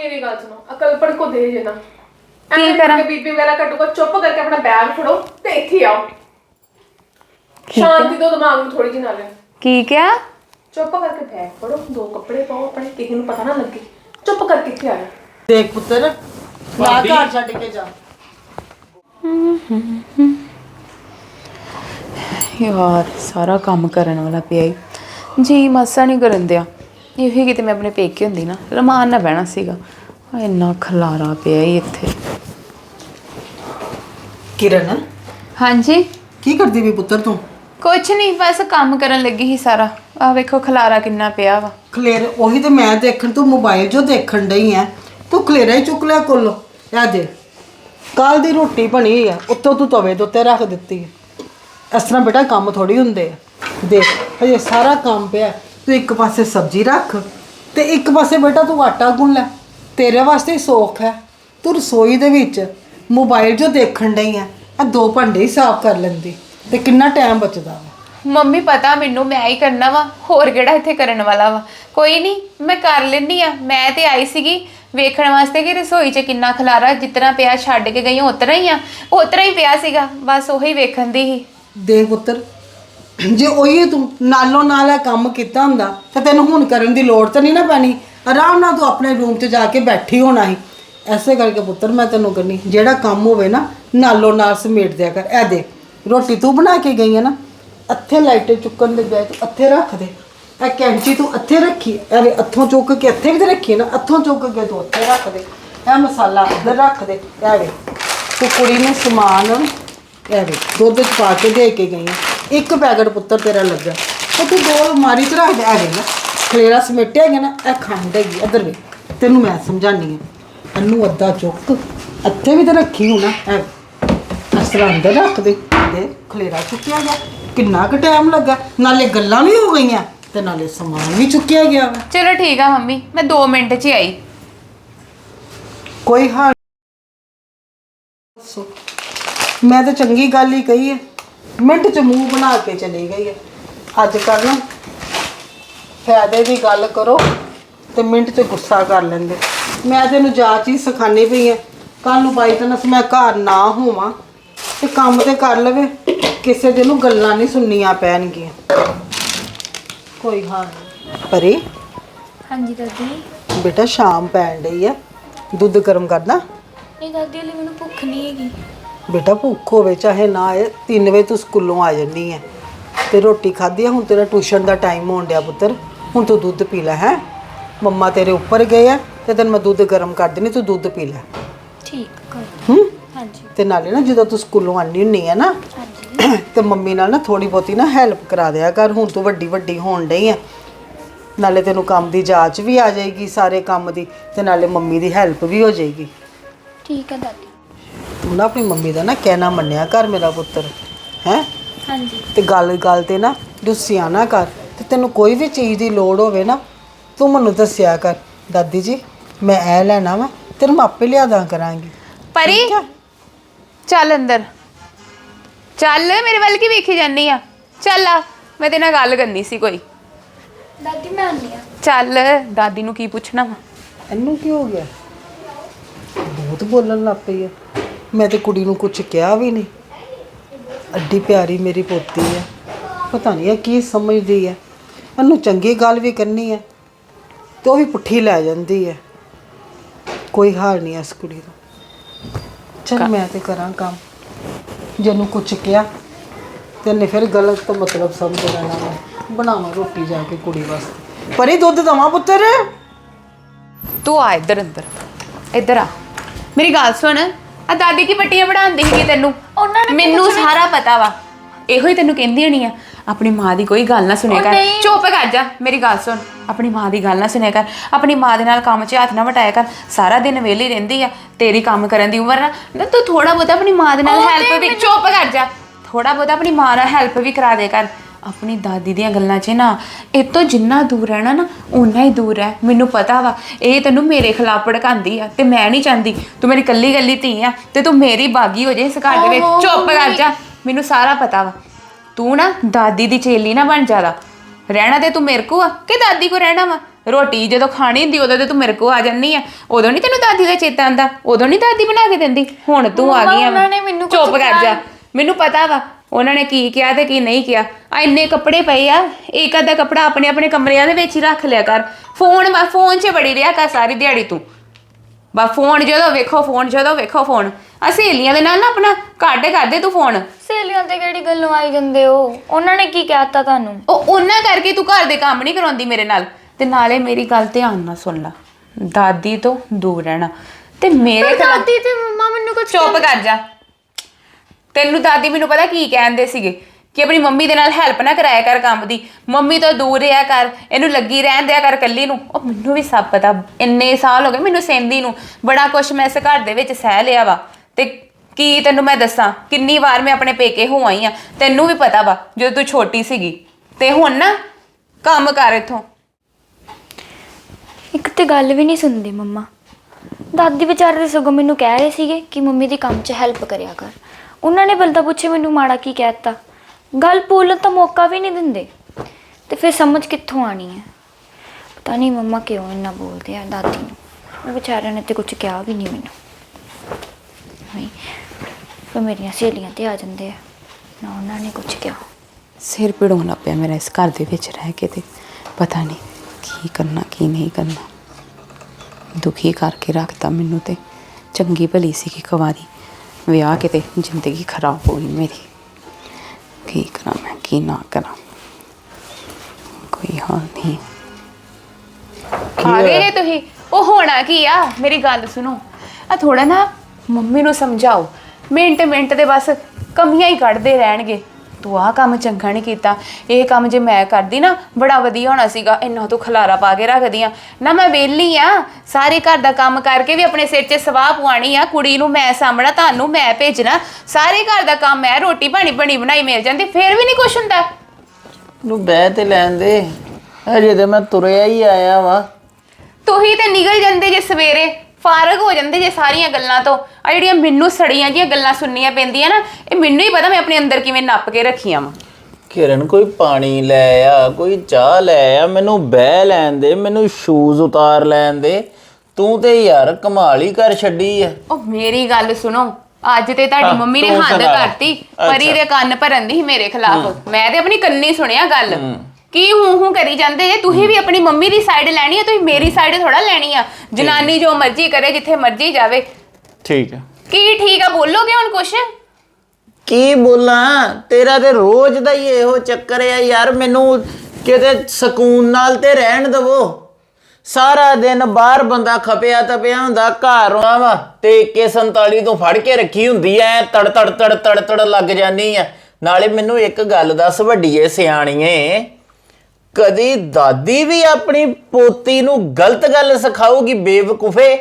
ਮੇਰੀ ਗੱਲ ਸੁਣੋ ਅਕਲਪਣ ਕੋ ਦੇ ਜੇ ਨਾ। ਕੀ ਐਵੇਂ ਕਰਾਂ? ਕਰਕੇ ਬੀਬੀ ਵਗੈਰਾ ਕੱਟੂਗਾ ਚੁੱਪ ਕਰਕੇ ਆਪਣਾ ਬੈਗ ਫੜੋ ਤੇ ਇੱਥੇ ਆਓ। ਸ਼ਾਂਤੀ ਦੋ ਦਿਮਾਗ ਨੂੰ ਥੋੜੀ ਜਿਹੀ ਨਾਲੇ। ਕੀ ਕਿਹਾ? ਚੁੱਪ ਕਰਕੇ ਬੈਗ ਫੜੋ ਦੋ ਕੱਪੜੇ ਪਾਓ ਆਪਣੇ ਕਿਸੇ ਨੂੰ ਪਤਾ ਨਾ ਲੱਗੇ। ਚੁੱਪ ਕਰਕੇ ਇੱਥੇ ਆ ਜਾ। ਦੇਖ ਪੁੱਤਰ ਨਾ ਘਰ ਛੱਡ ਕੇ ਜਾ। ਯਾਰ ਸਾਰਾ ਕੰਮ ਕਰਨ ਵਾਲਾ ਪਿਆ ਈ। ਜੀ ਮਸਾ ਨਹੀਂ ਕਰਨ ਦਿਆ। ਇਹ ਵੀ ਕਿਤੇ ਮੈਂ ਆਪਣੇ ਪੇਕੇ ਹੁੰਦੀ ਨਾ ਰਮਾਨ ਨਾ ਬਹਿਣਾ ਸੀਗਾ। ਆ ਇੰਨਾ ਖਲਾਰਾ ਪਿਆ ਈ ਇੱਥੇ। ਕਿਰਨ? ਹਾਂਜੀ? ਕੀ ਕਰਦੀ ਵੀ ਪੁੱਤਰ ਤੂੰ? ਕੁਛ ਨਹੀਂ ਬਸ ਕੰਮ ਕਰਨ ਲੱਗੀ ਸੀ ਸਾਰਾ। ਆ ਵੇਖੋ ਖਲਾਰਾ ਕਿੰਨਾ ਪਿਆ ਵਾ। ਖਲੇਰ ਉਹੀ ਤੇ ਮੈਂ ਦੇਖਣ ਤੂੰ ਮੋਬਾਈਲ ਜੋ ਦੇਖਣ ਡਈ ਐ। ਤੂੰ ਖਲੇਰਾ ਹੀ ਚੁੱਕ ਲਿਆ ਕੋਲੋਂ। ਇਹ ਦੇ ਕੱਲ ਦੀ ਰੋਟੀ ਬਣੀ ਹੋਈ ਆ ਉੱਤੋਂ ਤੂੰ ਤਵੇ ਦੇ ਉੱਤੇ ਰੱਖ ਦਿੱਤੀ ਹੈ ਇਸ ਤਰ੍ਹਾਂ ਬੇਟਾ ਕੰਮ ਥੋੜੀ ਹੁੰਦੇ ਆ। ਦੇਖ ਹਜੇ ਸਾਰਾ ਕੰਮ ਪਿਆ। ਤੂੰ ਇੱਕ ਪਾਸੇ ਸਬਜ਼ੀ ਰੱਖ ਤੇ ਇੱਕ ਪਾਸੇ ਬੇਟਾ ਤੂੰ ਆਟਾ ਗੁੰਨ ਲੈ। ਤੇਰੇ ਵਾਸਤੇ ਸੌਖ ਹੈ। ਤੂੰ ਰਸੋਈ ਦੇ ਵਿੱਚ ਮੋਬਾਈਲ ਜੋ ਦੇਖਣ ਡਈ ਆ ਆ ਦੋ ਭਾਂਡੇ ਹੀ ਸਾਫ਼ ਕਰ ਲੈਂਦੀ ਤੇ ਕਿੰਨਾ ਟਾਈਮ ਬਚਦਾ ਵਾ। ਮੰਮੀ ਪਤਾ ਮੈਨੂੰ ਮੈਂ ਹੀ ਕਰਨਾ ਵਾ। ਹੋਰ ਕਿਹੜਾ ਇੱਥੇ ਕਰਨ ਵਾਲਾ ਵਾ? ਕੋਈ ਨਹੀਂ ਮੈਂ ਕਰ ਲੈਣੀ ਆ। ਮੈਂ ਤੇ ਆਈ ਸੀਗੀ। ਵੇਖਣ ਵਾਸਤੇ ਕਿ ਰਸੋਈ 'ਚ ਕਿੰਨਾ ਖਲਾਰਾ ਜਿਤਨਾ ਪਿਆ ਛੱਡ ਕੇ ਗਈ ਉਤਰਾ ਹੀ ਆ। ਉਤਰਾ ਹੀ ਪਿਆ ਸੀਗਾ। ਬਸ ਉਹੀ ਵੇਖਣ ਦੀ ਹੀ ਦੇਖ ਪੁੱਤਰ ਜੇ ਉਹੀ ਤੂੰ ਨਾਲੋਂ ਨਾਲ ਇਹ ਕੰਮ ਕੀਤਾ ਹੁੰਦਾ, ਤਾਂ ਤੈਨੂੰ ਹੁਣ ਕਰਨ ਦੀ ਲੋੜ ਤਾਂ ਨਹੀਂ ਨਾ ਪੈਣੀ। ਆਰਾਮ ਨਾਲ ਤੂੰ ਆਪਣੇ ਰੂਮ 'ਚ ਜਾ ਕੇ ਬੈਠੀ ਹੋਣਾ ਸੀ। ਐਸੇ ਕਰਕੇ ਪੁੱਤਰ, ਮੈਂ ਤੈਨੂੰ ਕਰਨੀ ਜਿਹੜਾ ਕੰਮ ਹੋਵੇ ਨਾ, ਨਾਲੋਂ ਨਾਲ ਸਮੇਟ ਦਿਆ ਕਰ। ਇਹ ਦੇ ਰੋਟੀ ਤੂੰ ਬਣਾ ਕੇ ਗਈ ਹੈ ਨਾ ਇੱਥੇ ਲਾਈਟੇ ਚੁੱਕਣ ਦੇ ਬੈ ਤੂੰ ਇੱਥੇ ਰੱਖ ਦੇ। ਇਹ ਕੈਂਚੀ ਤੂੰ ਇੱਥੇ ਰੱਖੀ ਐਵੇਂ ਇੱਥੋਂ ਚੁੱਕ ਕੇ ਇੱਥੇ ਵੀ ਤੇ ਰੱਖੀ ਨਾ ਇੱਥੋਂ ਚੁੱਕ ਕੇ ਤੂੰ ਉੱਥੇ ਰੱਖ ਦੇ। ਇਹ ਮਸਾਲਾ ਇੱਧਰ ਰੱਖ ਦੇ। ਇਹ ਵੇ ਤੂੰ ਕੁੜੀ ਨੂੰ ਸਮਾਨ, ਇਹ ਵੇ ਦੁੱਧ ਚ ਪਾ ਕੇ ਦੇ ਕੇ ਗਈ ਆਂ। ਇੱਕ ਪੈਕਟ ਪੁੱਤਰ ਤੇਰਾ ਲੱਗਾ। ਤੇ ਤੂੰ ਦੋ ਅਲਮਾਰੀ ਚ ਰੱਖ ਦੇ ਆ ਨਾ ਖਲੇਰਾ ਸਮੇਟਿਆ ਗਿਆ ਨਾ ਇਹ ਖੰਡ ਹੈਗੀ ਇੱਧਰ ਵੇ ਤੈਨੂੰ ਮੈਂ ਸਮਝਾਨੀ ਆ ਇਹਨੂੰ ਅੱਧਾ ਚੁੱਕ ਇੱਥੇ ਵੀ ਤੇ ਰੱਖੀ ਹੋਣਾ ਇਹ ਇਸ ਤਰ੍ਹਾਂ ਅੰਦਰ ਰੱਖ ਦੇ। ਦੇ ਖਲੇਰਾ ਚੁੱਕਿਆ ਗਿਆ। ਕਿੰਨਾ ਕੁ ਟਾਈਮ ਲੱਗਾ। ਨਾਲੇ ਗੱਲਾਂ ਵੀ ਹੋ ਗਈਆਂ ਤੇ ਨਾਲੇ ਸਮਾਨ ਵੀ ਚੁੱਕਿਆ ਗਿਆ ਵਾ। ਚਲੋ ਠੀਕ ਆ ਮੰਮੀ ਮੈਂ 2 ਮਿੰਟ 'ਚ ਹੀ ਆਈ। ਕੋਈ ਹਾਲ ਮੈਂ ਤਾਂ ਚੰਗੀ ਗੱਲ ਹੀ ਕਹੀ ਹੈ ਮਿੰਟ ਚ ਮੂੰਹ ਬਣਾ ਕੇ ਚਲੀ ਗਈ ਹੈ। ਅੱਜ ਕੱਲ੍ਹ ਨਾ ਫਾਇਦੇ ਦੀ ਗੱਲ ਕਰੋ ਤੇ ਮਿੰਟ ਚ ਗੁੱਸਾ ਕਰ ਲੈਂਦੇ। ਮੈਂ ਤੈਨੂੰ ਜਾਚ ਹੀ ਸਿਖਾਣੀ ਪਈ ਹੈ। ਕੱਲ ਨੂੰ ਬਾਈ ਤਨਸ ਮੈਂ ਘਰ ਨਾ ਹੋਵਾਂ ਤੇ ਕੰਮ ਤੇ ਕਰ ਲਵੇ ਕਿਸੇ ਦੇ ਨੂੰ ਗੱਲਾਂ ਨਹੀਂ ਸੁਣਨੀਆਂ ਪੈਣਗੀਆਂ। ਕੋਈ ਨਹੀਂ ਪਰੇ? ਹਾਂਜੀ ਦਾਦੀ। ਬੇਟਾ ਸ਼ਾਮ ਪੈਣ ਡਈ ਆ। ਦੁੱਧ ਗਰਮ ਕਰਦਾ? ਨਹੀਂ ਦਾਦੀ ਹਲੇ ਮੈਨੂੰ ਭੁੱਖ ਨਹੀਂ ਹੈਗੀ। ਬੇਟਾ ਭੁੱਖ ਹੋਵੇ ਚਾਹੇ ਨਾ ਆਏ 3 ਵਜੇ ਤੂੰ ਸਕੂਲੋਂ ਆ ਜੰਨੀ ਹੈ ਤੇ ਰੋਟੀ ਖਾਧੀ ਆ ਹੁਣ ਤੇਰਾ ਟਿਊਸ਼ਨ ਦਾ ਟਾਈਮ ਹੋਣ ਡਿਆ ਪੁੱਤਰ। ਹੁਣ ਤੂੰ ਦੁੱਧ ਪੀ ਲੈ ਹੈ। ਮੰਮਾ ਤੇਰੇ ਉੱਪਰ ਗਏ ਆ ਤੇ ਤੈਨੂੰ ਮੈਂ ਦੁੱਧ ਗਰਮ ਕਰ ਦੇਣੀ ਤੂੰ ਦੁੱਧ ਪੀ ਲੈ। ਠੀਕ ਕਰ ਹੂੰ? ਹਾਂਜੀ। ਤੇ ਨਾਲੇ ਨਾ ਜਦੋਂ ਤੂੰ ਸਕੂਲੋਂ ਆਨੀ ਹੁੰਨੀ ਆ ਨਾ ਤੇ ਮੰਮੀ ਨਾਲ ਨਾ ਥੋੜੀ ਬਹੁਤੀ ਨਾ ਹੈਲਪ ਕਰਾ ਦਿਆ ਕਰ ਹੁਣ ਤੂੰ ਵੱਡੀ ਵੱਡੀ ਹੋਣ ਡਈ ਆ ਨਾਲੇ ਤੈਨੂੰ ਕੰਮ ਦੀ ਜਾਂਚ ਵੀ ਆ ਜਾਏਗੀ ਸਾਰੇ ਕੰਮ ਦੀ ਤੇ ਨਾਲੇ ਮੰਮੀ ਦੀ ਹੈਲਪ ਵੀ ਹੋ ਜਾਏਗੀ। ਠੀਕ ਹੈ ਦਾਦੀ। ਤੂੰ ਨਾ ਆਪਣੀ ਮੰਮੀ ਦਾ ਨਾ ਕਹਿਣਾ ਮੰਨਿਆ ਕਰ ਮੇਰਾ ਪੁੱਤਰ ਹੈ? ਹਾਂਜੀ। ਤੇ ਗੱਲ ਗੱਲ ਤੇ ਨਾ ਗੁੱਸਿਆ ਨਾ ਕਰ ਤੇ ਤੈਨੂੰ ਕੋਈ ਵੀ ਚੀਜ਼ ਦੀ ਲੋੜ ਹੋਵੇ ਨਾ ਤੂੰ ਮੈਨੂੰ ਦੱਸਿਆ ਕਰ। ਦਾਦੀ ਜੀ ਮੈਂ ਇਹ ਲੈਣਾ ਵਾ ਤੈਨੂੰ ਮੈਂ ਆਪੇ ਲਿਆਦਾ ਕਰਾਂਗੀ। ਪਰੀ ਚੱਲ ਅੰਦਰ। ਚੱਲ ਮੇਰੇ ਵੱਲ ਕੀ ਵੇਖੀ ਜਾਨੀ ਆ? ਚੱਲ ਆ ਮੈਂ ਤੇਰੇ ਨਾਲ ਗੱਲ ਕਰਨੀ ਸੀ ਕੋਈ। ਦਾਦੀ ਮੈਂ ਆਉਂਦੀ ਆ। ਚੱਲ ਦਾਦੀ ਨੂੰ ਕੀ ਪੁੱਛਣਾ ਵਾ? ਇਹਨੂੰ ਕੀ ਹੋ ਗਿਆ? ਬਹੁਤ ਬੋਲਣ ਲੱਗ ਪਈ ਆ। ਮੈਂ ਤੇ ਕੁੜੀ ਨੂੰ ਕੁਝ ਕਿਹਾ ਵੀ ਨਹੀਂ। ਅੱਡੀ ਪਿਆਰੀ ਮੇਰੀ ਪੋਤੀ ਹੈ ਪਤਾ ਨਹੀਂ ਇਹ ਕੀ ਸਮਝਦੀ ਹੈ ਇਹਨੂੰ ਚੰਗੀ ਗੱਲ ਵੀ ਕਰਨੀ ਹੈ ਤੇ ਉਹ ਵੀ ਪੁੱਠੀ ਲੈ ਜਾਂਦੀ ਹੈ ਕੋਈ ਹਾਲ ਨਹੀਂ ਇਸ ਕੁੜੀ ਦਾ। ਚਲ ਮੈਂ ਤੇ ਕਰਾਂ ਕੰਮ। ਜਿਹਨੂੰ ਕੁਝ ਕਿਹਾ ਤੇ ਇਹਨੇ ਫਿਰ ਗਲਤ ਤੋਂ ਮਤਲਬ ਸਮਝ ਲੈਣਾ ਵਾ। ਬਣਾਵਾਂ ਰੋਟੀ ਜਾ ਕੇ ਕੁੜੀ ਵਾਸਤੇ। ਪਰੀ ਦੁੱਧ ਦਵਾਂ ਪੁੱਤਰ? ਤੂੰ ਆ ਇੱਧਰ ਅੰਦਰ। ਇੱਧਰ ਆ। ਮੇਰੀ ਗੱਲ ਸੁਣ। ਆ ਦਾਦੀ ਕੀ ਪੱਟੀਆਂ ਪੜਾਉਂਦੀ ਸੀਗੀ ਤੈਨੂੰ? ਉਹਨਾਂ ਨੇ ਮੈਨੂੰ ਸਾਰਾ ਪਤਾ ਵਾ। ਇਹੋ ਹੀ ਤੈਨੂੰ ਕਹਿੰਦੀ ਹੋਣੀ ਆ ਆਪਣੀ ਮਾਂ ਦੀ ਕੋਈ ਗੱਲ ਨਾ ਸੁਣਿਆ ਕਰ। ਚੁੱਪ ਕਰ ਜਾ ਮੇਰੀ ਗੱਲ ਸੁਣ। ਆਪਣੀ ਮਾਂ ਦੀ ਗੱਲ ਨਾ ਸੁਣਿਆ ਕਰ। ਆਪਣੀ ਮਾਂ ਦੇ ਨਾਲ ਕੰਮ 'ਚ ਹੱਥ ਨਾ ਵਟਾਇਆ ਕਰ। ਸਾਰਾ ਦਿਨ ਵਿਹਲੀ ਰਹਿੰਦੀ ਆ ਤੇਰੀ ਕੰਮ ਕਰਨ ਦੀ ਉਮਰ ਨਾ। ਨਾ ਤੂੰ ਥੋੜਾ ਬਹੁਤਾ ਆਪਣੀ ਮਾਂ ਦੇ ਨਾਲ ਹੈਲਪ ਵੀ ਚੁੱਪ ਕਰ ਜਾ। ਥੋੜਾ ਬਹੁਤਾ ਆਪਣੀ ਮਾਂ ਨਾਲ ਹੈਲਪ ਵੀ ਕਰਾ ਦੇ ਕਰ। ਆਪਣੀ ਦਾਦੀ ਦੀਆਂ ਗੱਲਾਂ 'ਚ ਨਾ ਇਹ ਤੋਂ ਜਿੰਨਾ ਦੂਰ ਰਹਿਣਾ ਨਾ ਓਨਾ ਹੀ ਦੂਰ ਹੈ। ਮੈਨੂੰ ਪਤਾ ਵਾ ਇਹ ਤੈਨੂੰ ਮੇਰੇ ਖਿਲਾਫ ਭੜਕਾਉਂਦੀ ਆ ਤੇ ਮੈਂ ਨਹੀਂ ਚਾਹੁੰਦੀ। ਤੂੰ ਮੇਰੀ ਕੱਲੀ ਕੱਲੀ ਧੀ ਆ ਤੇ ਤੂੰ ਮੇਰੀ ਬਾਗੀ ਹੋ ਜੇ ਇਸ ਘਰ ਦੇ ਵਿੱਚ। ਓਹੋ, ਚੁੱਪ ਕਰ। ਜਾ। ਮੈਨੂੰ ਸਾਰਾ ਪਤਾ ਵਾ। ਤੂੰ ਨਾ ਦਾਦੀ ਦੀ ਚੇਲੀ ਨਾ ਬਣ ਜਾਦਾ। ਰਹਿਣਾ ਤੇ ਤੂੰ ਮੇਰੇ ਕੋ ਆ ਕਿ ਦਾਦੀ ਕੋ ਰਹਿਣਾ ਵਾ? ਰੋਟੀ ਜਦੋਂ ਖਾਣੀ ਹੁੰਦੀ ਉਦੋਂ ਤੇ ਤੂੰ ਮੇਰੇ ਕੋਲ ਆ ਜੰਨੀ ਆ। ਉਦੋਂ ਨਹੀਂ ਤੈਨੂੰ ਦਾਦੀ ਦਾ ਚੇਤਾ ਆਂਦਾ ਉਦੋਂ ਨਹੀਂ ਦਾਦੀ ਬਣਾ ਕੇ ਦਿੰਦੀ? ਹੁਣ ਤੂੰ ਆ ਮੰਮਾ, ਗਈ ਆ। ਉਹਨਾਂ ਨੇ ਮੈਨੂੰ ਕੁਝ ਚੁੱਪ ਕਰ ਕਿਹਾ ਜਾ ਮੈਨੂੰ ਪਤਾ ਵਾ ਉਹਨਾਂ ਨੇ ਕੀ ਕਿਹਾ ਤੇ ਕੀ ਨਹੀਂ ਕਿਹਾ। ਆ ਇੰਨੇ ਕੱਪੜੇ ਪਏ ਆ ਇੱਕ ਅੱਧਾ ਕੱਪੜਾ ਆਪਣੇ ਆਪਣੇ ਕਮਰਿਆਂ ਦੇ ਵਿੱਚ ਹੀ ਰੱਖ ਲਿਆ ਕਰ। ਫੋਨ ਵਾ ਫੋਨ 'ਚ ਬੜੀ ਰਿਹਾ ਕਰ ਸਾਰੀ ਦਿਹਾੜੀ ਤੂੰ। ਬਾ ਫੋਨ ਜਦੋਂ ਵੇਖੋ ਫੋਨ ਜਦੋਂ ਵੇਖੋ ਫੋਨ। ਆ ਸਹੇਲੀਆਂ ਦੇ ਨਾਲ ਨਾ ਆਪਣਾ ਕੱਢ ਕਰਦੇ ਤੂੰ ਫੋਨ। ਸਹੇਲੀਆਂ ਤੇ ਕਿਹੜੀ ਗੱਲੋਂ ਆਈ ਜਾਂਦੇ ਹੋ? ਉਹਨਾਂ ਨੇ ਕੀ ਕਹਿਤਾ ਤੁਹਾਨੂੰ? ਉਹ ਉਹਨਾਂ ਕਰਕੇ ਤੂੰ ਘਰ ਦੇ ਕੰਮ ਨਹੀਂ ਕਰਾਉਂਦੀ ਮੇਰੇ ਨਾਲ। ਤੇ ਨਾਲੇ ਮੇਰੀ ਗੱਲ ਧਿਆਨ ਨਾਲ ਸੁਣ ਲੈ। ਦਾਦੀ ਤੋਂ ਦੂਰ ਰਹਿਣਾ। ਤੇ ਮੇਰੇ ਖਿਲਾਫ ਦਾਦੀ ਤੇ ਮੰਮਾ ਮੈਨੂੰ ਕੁਝ ਚੁੱਪ ਕਰ ਜਾ। ਤੈਨੂੰ ਦਾਦੀ ਮੈਨੂੰ ਪਤਾ ਕੀ ਕਹਿੰਦੇ ਸੀਗੇ? ਕਿ ਆਪਣੀ ਮੰਮੀ ਦੇ ਨਾਲ ਹੈਲਪ ਨਾ ਕਰਾਇਆ ਕਰ ਕੰਮ ਦੀ। ਮੰਮੀ ਤੋਂ ਦੂਰ ਰਿਹਾ ਕਰ, ਇਹਨੂੰ ਲੱਗੀ ਰਹਿਣ ਦਿਆ ਕਰ ਕੱਲੀ ਨੂੰ। ਉਹ ਮੈਨੂੰ ਵੀ ਸਭ ਪਤਾ ਇੰਨੇ ਸਾਲ ਹੋ ਗਏ ਮੈਨੂੰ ਸਹਿੰਦੀ ਨੂੰ। ਬੜਾ ਕੁਛ ਮੈਂ ਇਸ ਘਰ ਦੇ ਵਿੱਚ ਸਹਿ ਲਿਆ ਵਾ। ਤੇ ਕੀ ਤੈਨੂੰ ਮੈਂ ਦੱਸਾਂ? ਕਿੰਨੀ ਵਾਰ ਮੈਂ ਆਪਣੇ ਪੇਕੇ ਹੋ ਆਈ ਆ। ਤੈਨੂੰ ਵੀ ਪਤਾ ਵਾ, ਜਦੋਂ ਤੂੰ ਛੋਟੀ ਸੀਗੀ। ਤੇ ਹੁਣ ਨਾ, ਕੰਮ ਕਰ ਇੱਥੋਂ। ਇੱਕ ਤੇ ਗੱਲ ਵੀ ਨਹੀਂ ਸੁਣਦੀ ਮੰਮਾ। ਦਾਦੀ ਵਿਚਾਰੇ ਸਗੋਂ ਮੈਨੂੰ ਕਹਿ ਰਹੇ ਸੀਗੇ ਕਿ ਮੰਮੀ ਦੀ ਕੰਮ 'ਚ ਹੈਲਪ ਕਰਿਆ ਕਰ। ਉਹਨਾਂ ਨੇ ਬਲਦਾ ਪੁੱਛੇ, ਮੈਨੂੰ ਮਾੜਾ ਕੀ ਕਹਿਤਾ ਗੱਲ ਬੋਲਣ ਤਾਂ ਮੌਕਾ ਵੀ ਨਹੀਂ ਦਿੰਦੇ। ਤੇ ਫਿਰ ਸਮਝ ਕਿੱਥੋਂ ਆਣੀ ਹੈ? ਪਤਾ ਨਹੀਂ ਮੰਮਾ ਕਿਉਂ ਇੰਨਾ ਬੋਲਦੇ ਆ ਦਾਦੀ ਨੂੰ। ਉਹ ਵਿਚਾਰਿਆਂ ਨੇ ਤੇ ਕੁਝ ਕਿਹਾ ਵੀ ਨਹੀਂ ਮੈਨੂੰ। ਨਹੀਂ, ਫਿਰ ਮੇਰੀਆਂ ਸਹੇਲੀਆਂ ਤੇ ਆ ਜਾਂਦੇ ਆ। ਨਾ ਉਹਨਾਂ ਨੇ ਕੁਝ ਕਿਹਾ। ਸਿਰ ਪਿੜਾਉਣ ਲੱਗ ਪਿਆ ਮੇਰਾ ਇਸ ਘਰ ਦੇ ਵਿੱਚ ਰਹਿ ਕੇ ਤੇ ਪਤਾ ਨਹੀਂ ਕੀ ਕਰਨਾ, ਕੀ ਨਹੀਂ ਕਰਨਾ। ਦੁਖੀ ਕਰਕੇ ਰੱਖਤਾ ਮੈਨੂੰ ਤੇ। ਚੰਗੀ ਭਲੀ ਸੀ ਕਿ ਕੁਵਾਰੀ। ਵਿਆਹ ਕੇ ਤੇ ਜ਼ਿੰਦਗੀ ਖਰਾਬ ਹੋ ਗਈ ਮੇਰੀ। ਕੀ ਕਰਾਂ ਮੈਂ ਕੀ ਨਾ ਕਰਾਂ। ਕੋਈ ਹਾਲ ਨਹੀਂ। ਆ ਗਏ ਜੇ ਤੁਸੀਂ? ਉਹ ਹੋਣਾ ਕੀ ਆ? ਮੇਰੀ ਗੱਲ ਸੁਣੋ। ਆ ਥੋੜਾ ਨਾ ਮੰਮੀ ਨੂੰ ਸਮਝਾਓ। ਮਿੰਟ ਮਿੰਟ ਦੇ ਬਸ ਕਮੀਆਂ ਹੀ ਕੱਢਦੇ ਰਹਿਣਗੇ। ਤੂੰ ਆਹ ਕੰਮ ਚੰਗਾ ਨਹੀਂ ਕੀਤਾ ਇਹ ਕੰਮ ਜੇ ਮੈਂ ਕਰਦੀ ਨਾ ਬੜਾ ਵਧੀਆ ਹੋਣਾ ਸੀਗਾ ਇੰਨਾ ਤੂੰ ਖਲਾਰਾ ਪਾ ਕੇ ਰੱਖਦੀ ਆ। ਨਾ ਮੈਂ ਵਿਹਲੀ ਆ ਸਾਰੇ ਘਰ ਦਾ ਕੰਮ ਕਰਕੇ ਵੀ ਆਪਣੇ ਸਿਰ 'ਚ ਸਵਾਹ ਪਵਾਣੀ ਆ ਕੁੜੀ ਨੂੰ ਮੈਂ ਸਾਂਭਣਾ ਤੁਹਾਨੂੰ ਮੈਂ ਭੇਜਣਾ ਸਾਰੇ ਘਰ ਦਾ ਕੰਮ ਮੈਂ ਰੋਟੀ ਪਾਣੀ ਬਣੀ ਬਣਾਈ ਮਿਲ ਜਾਂਦੀ ਫੇਰ ਵੀ ਨਹੀਂ ਕੁਛ ਹੁੰਦਾ। ਨੂੰ ਬਹਿ ਤੇ ਲੈਣ ਦੇ ਅਜੇ ਤੇ ਮੈਂ ਤੁਰਿਆ ਹੀ ਆਇਆ ਵਾ। ਤੁਸੀਂ ਤੇ ਨਿਕਲ ਜਾਂਦੇ ਜੇ ਸਵੇਰੇ। ਫਾਰਗ ਹੋ ਜਾਂਦੇ ਜੇ ਸਾਰੀਆਂ ਗੱਲਾਂ ਤੋਂ। ਆ ਜਿਹੜੀਆਂ ਮੈਨੂੰ ਸੜੀਆਂ ਜੀਆਂ ਗੱਲਾਂ ਸੁਣਨੀਆਂ ਪੈਂਦੀਆਂ ਨਾ ਇਹ ਮੈਨੂੰ ਹੀ ਪਤਾ ਮੈਂ ਆਪਣੇ ਅੰਦਰ ਕਿਵੇਂ ਨੱਪ ਕੇ ਰੱਖੀਆਂ ਵਾ। ਕਿਰਨ ਕੋਈ ਪਾਣੀ ਲੈ ਆ ਕੋਈ ਚਾਹ ਲੈ ਆ ਮੈਨੂੰ ਬਹਿ ਲੈਣ ਦੇ ਮੈਨੂੰ ਸ਼ੂਜ਼ ਉਤਾਰ ਲੈਣ ਦੇ। ਤੂੰ ਤੇ ਯਾਰ ਕਮਾਲ ਹੀ ਕਰ ਛੱਡੀ ਆ ਉਹ ਮੇਰੀ ਗੱਲ ਸੁਣੋ ਅੱਜ ਤੇ ਤੁਹਾਡੀ ਹਾਂ, ਮੰਮੀ ਨੇ ਤੂੰ ਹੱਦ ਸੁਣਾ। ਕਰਤੀ ਪਰੀ ਦੇ ਕੰਨ ਭਰਨ ਦੀ ਸੀ ਮੇਰੇ ਖਿਲਾਫ। ਮੈਂ ਤੇ ਆਪਣੀ ਕੰਨੀ ਸੁਣਿਆ ਗੱਲ। ਕੀ ਹੂੰ ਹੂੰ ਕਰੀ ਜਾਂਦੇ ਜੇ? ਤੁਸੀਂ ਵੀ ਆਪਣੀ ਮੰਮੀ ਦੀ ਸਾਈਡ ਲੈਣੀ ਹੈ ਤੁਸੀਂ ਮੇਰੀ ਸਾਈਡ ਥੋੜਾ ਲੈਣੀ ਆ। ਜਨਾਨੀ ਜੋ ਮਰਜ਼ੀ ਕਰੇ ਜਿੱਥੇ ਮਰਜ਼ੀ ਜਾਵੇ। ਠੀਕ ਹੈ ਕੀ ਠੀਕ ਆ? ਬੋਲੋਗੇ ਹੁਣ ਕੁਛ? ਕੀ ਬੋਲਾਂ? ਤੇਰਾ ਤੇ ਰੋਜ਼ ਦਾ ਹੀ ਇਹੋ ਚੱਕਰ ਆ ਯਾਰ ਮੈਨੂੰ ਕਿਤੇ ਸਕੂਨ ਨਾਲ ਤੇ ਰਹਿਣ ਦਵੋ। ਸਾਰਾ ਦਿਨ ਬਾਹਰ ਬੰਦਾ ਖਪਿਆ ਤਪਿਆ ਹੁੰਦਾ ਘਰ ਆਵਾ ਤੇ 47 ਤੋਂ ਫੜ ਕੇ ਰੱਖੀ ਹੁੰਦੀ ਐ ਤੜ ਤੜ ਤੜ ਤੜ ਤੜ ਲੱਗ ਜਾਨੀ ਆ ਨਾਲੇ ਮੈਨੂੰ ਇੱਕ ਗੱਲ ਦੱਸ ਵੱਡੀਏ ਸਿਆਣੀਏ। ਕਦੀ ਦਾਦੀ ਵੀ ਆਪਣੀ ਪੋਤੀ ਨੂੰ ਗਲਤ ਗੱਲ ਸਿਖਾਊਗੀ ਬੇਵਕੂਫੇ?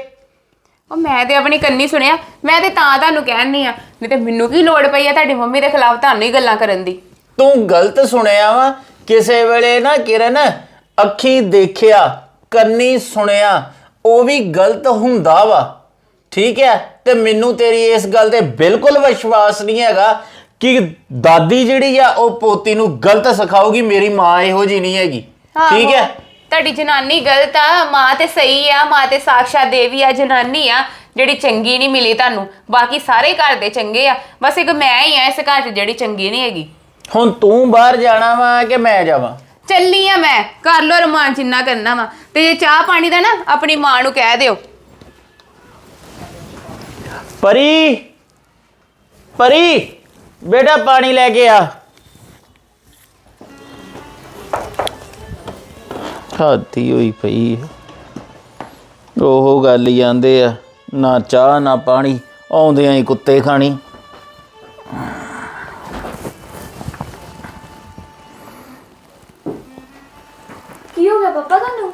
ਉਹ ਮੈਂ ਤੇ ਆਪਣੀ ਕੰਨੀ ਸੁਣਿਆ ਮੈਂ ਤੇ ਤਾਂ ਤੁਹਾਨੂੰ ਕਹਿਣੀ ਆ ਨਹੀਂ ਤੇ ਮੈਨੂੰ ਕੀ ਲੋੜ ਪਈ ਆ ਤੁਹਾਡੀ ਮੰਮੀ ਦੇ ਖਿਲਾਫ ਤੁਹਾਨੂੰ ਹੀ ਗੱਲਾਂ ਕਰਨ ਦੀ? ਤੂੰ ਗਲਤ ਸੁਣਿਆ ਵਾ ਕਿਸੇ ਵੇਲੇ ਨਾ ਕਿਰਨ ਅੱਖੀ ਦੇਖਿਆ ਕੰਨੀ ਸੁਣਿਆ ਉਹ ਵੀ ਗਲਤ ਹੁੰਦਾ ਵਾ। ਠੀਕ ਹੈ ਤੇ ਮੈਨੂੰ ਤੇਰੀ ਇਸ ਗੱਲ ਤੇ ਬਿਲਕੁਲ ਵਿਸ਼ਵਾਸ ਨਹੀਂ ਹੈਗਾ ਕਿ ਦਾਦੀ ਜਿਹੜੀ ਆ ਉਹ ਪੋਤੀ ਨੂੰ ਗਲਤ ਸਿਖਾਊਗੀ ਮੇਰੀ ਮਾਂ ਇਹੋ ਜੀ ਨਹੀਂ ਹੈਗੀ। ਠੀਕ ਹੈ? ਤੁਹਾਡੀ ਜਨਾਨੀ ਗਲਤ ਆ ਮਾਂ ਤੇ ਸਹੀ ਆ ਮਾਂ ਤੇ ਸਾਕਸ਼ਾਤ ਦੇਵੀ ਆ ਜਨਾਨੀ ਆ ਜਿਹੜੀ ਚੰਗੀ ਨਹੀਂ ਮਿਲੀ ਤੁਹਾਨੂੰ। ਬਾਕੀ ਸਾਰੇ ਘਰ ਦੇ ਚੰਗੇ ਆ। ਬਸ ਇੱਕ ਮੈਂ ਹੀ ਆ ਇਸ ਘਰ 'ਚ ਜਿਹੜੀ ਚੰਗੀ ਨਹੀਂ ਹੈਗੀ। ਹੁਣ ਤੂੰ ਬਾਹਰ ਜਾਣਾ ਵਾ ਕਿ ਮੈਂ ਜਾਵਾਂ? ਚੱਲੀ ਆ ਮੈਂ। ਕਰ ਲੋ ਰਮਾਨ ਜਿੰਨਾ ਕਰਨਾ ਵਾ। ਤੇ ਜੇ ਚਾਹ ਪਾਣੀ ਦਾ ਨਾ ਆਪਣੀ ਮਾਂ ਨੂੰ ਕਹਿ ਦਿਓ। ਪਰੀ! ਪਰੀ! ਬੇਟਾ ਪਾਣੀ ਲੈ ਕੇ ਆ। ਖਾਤੀ ਹੋਈ ਪਈ ਹੈ। ਉਹ ਗੱਲ ਹੀ ਆਂਦੇ ਆ ਨਾ ਚਾਹ ਨਾ ਪਾਣੀ ਆਉਂਦਿਆਂ ਹੀ ਕੁੱਤੇ ਖਾਣੀ। ਕੀ ਹੋ ਗਿਆ ਪਾਪਾ ਤੁਹਾਨੂੰ?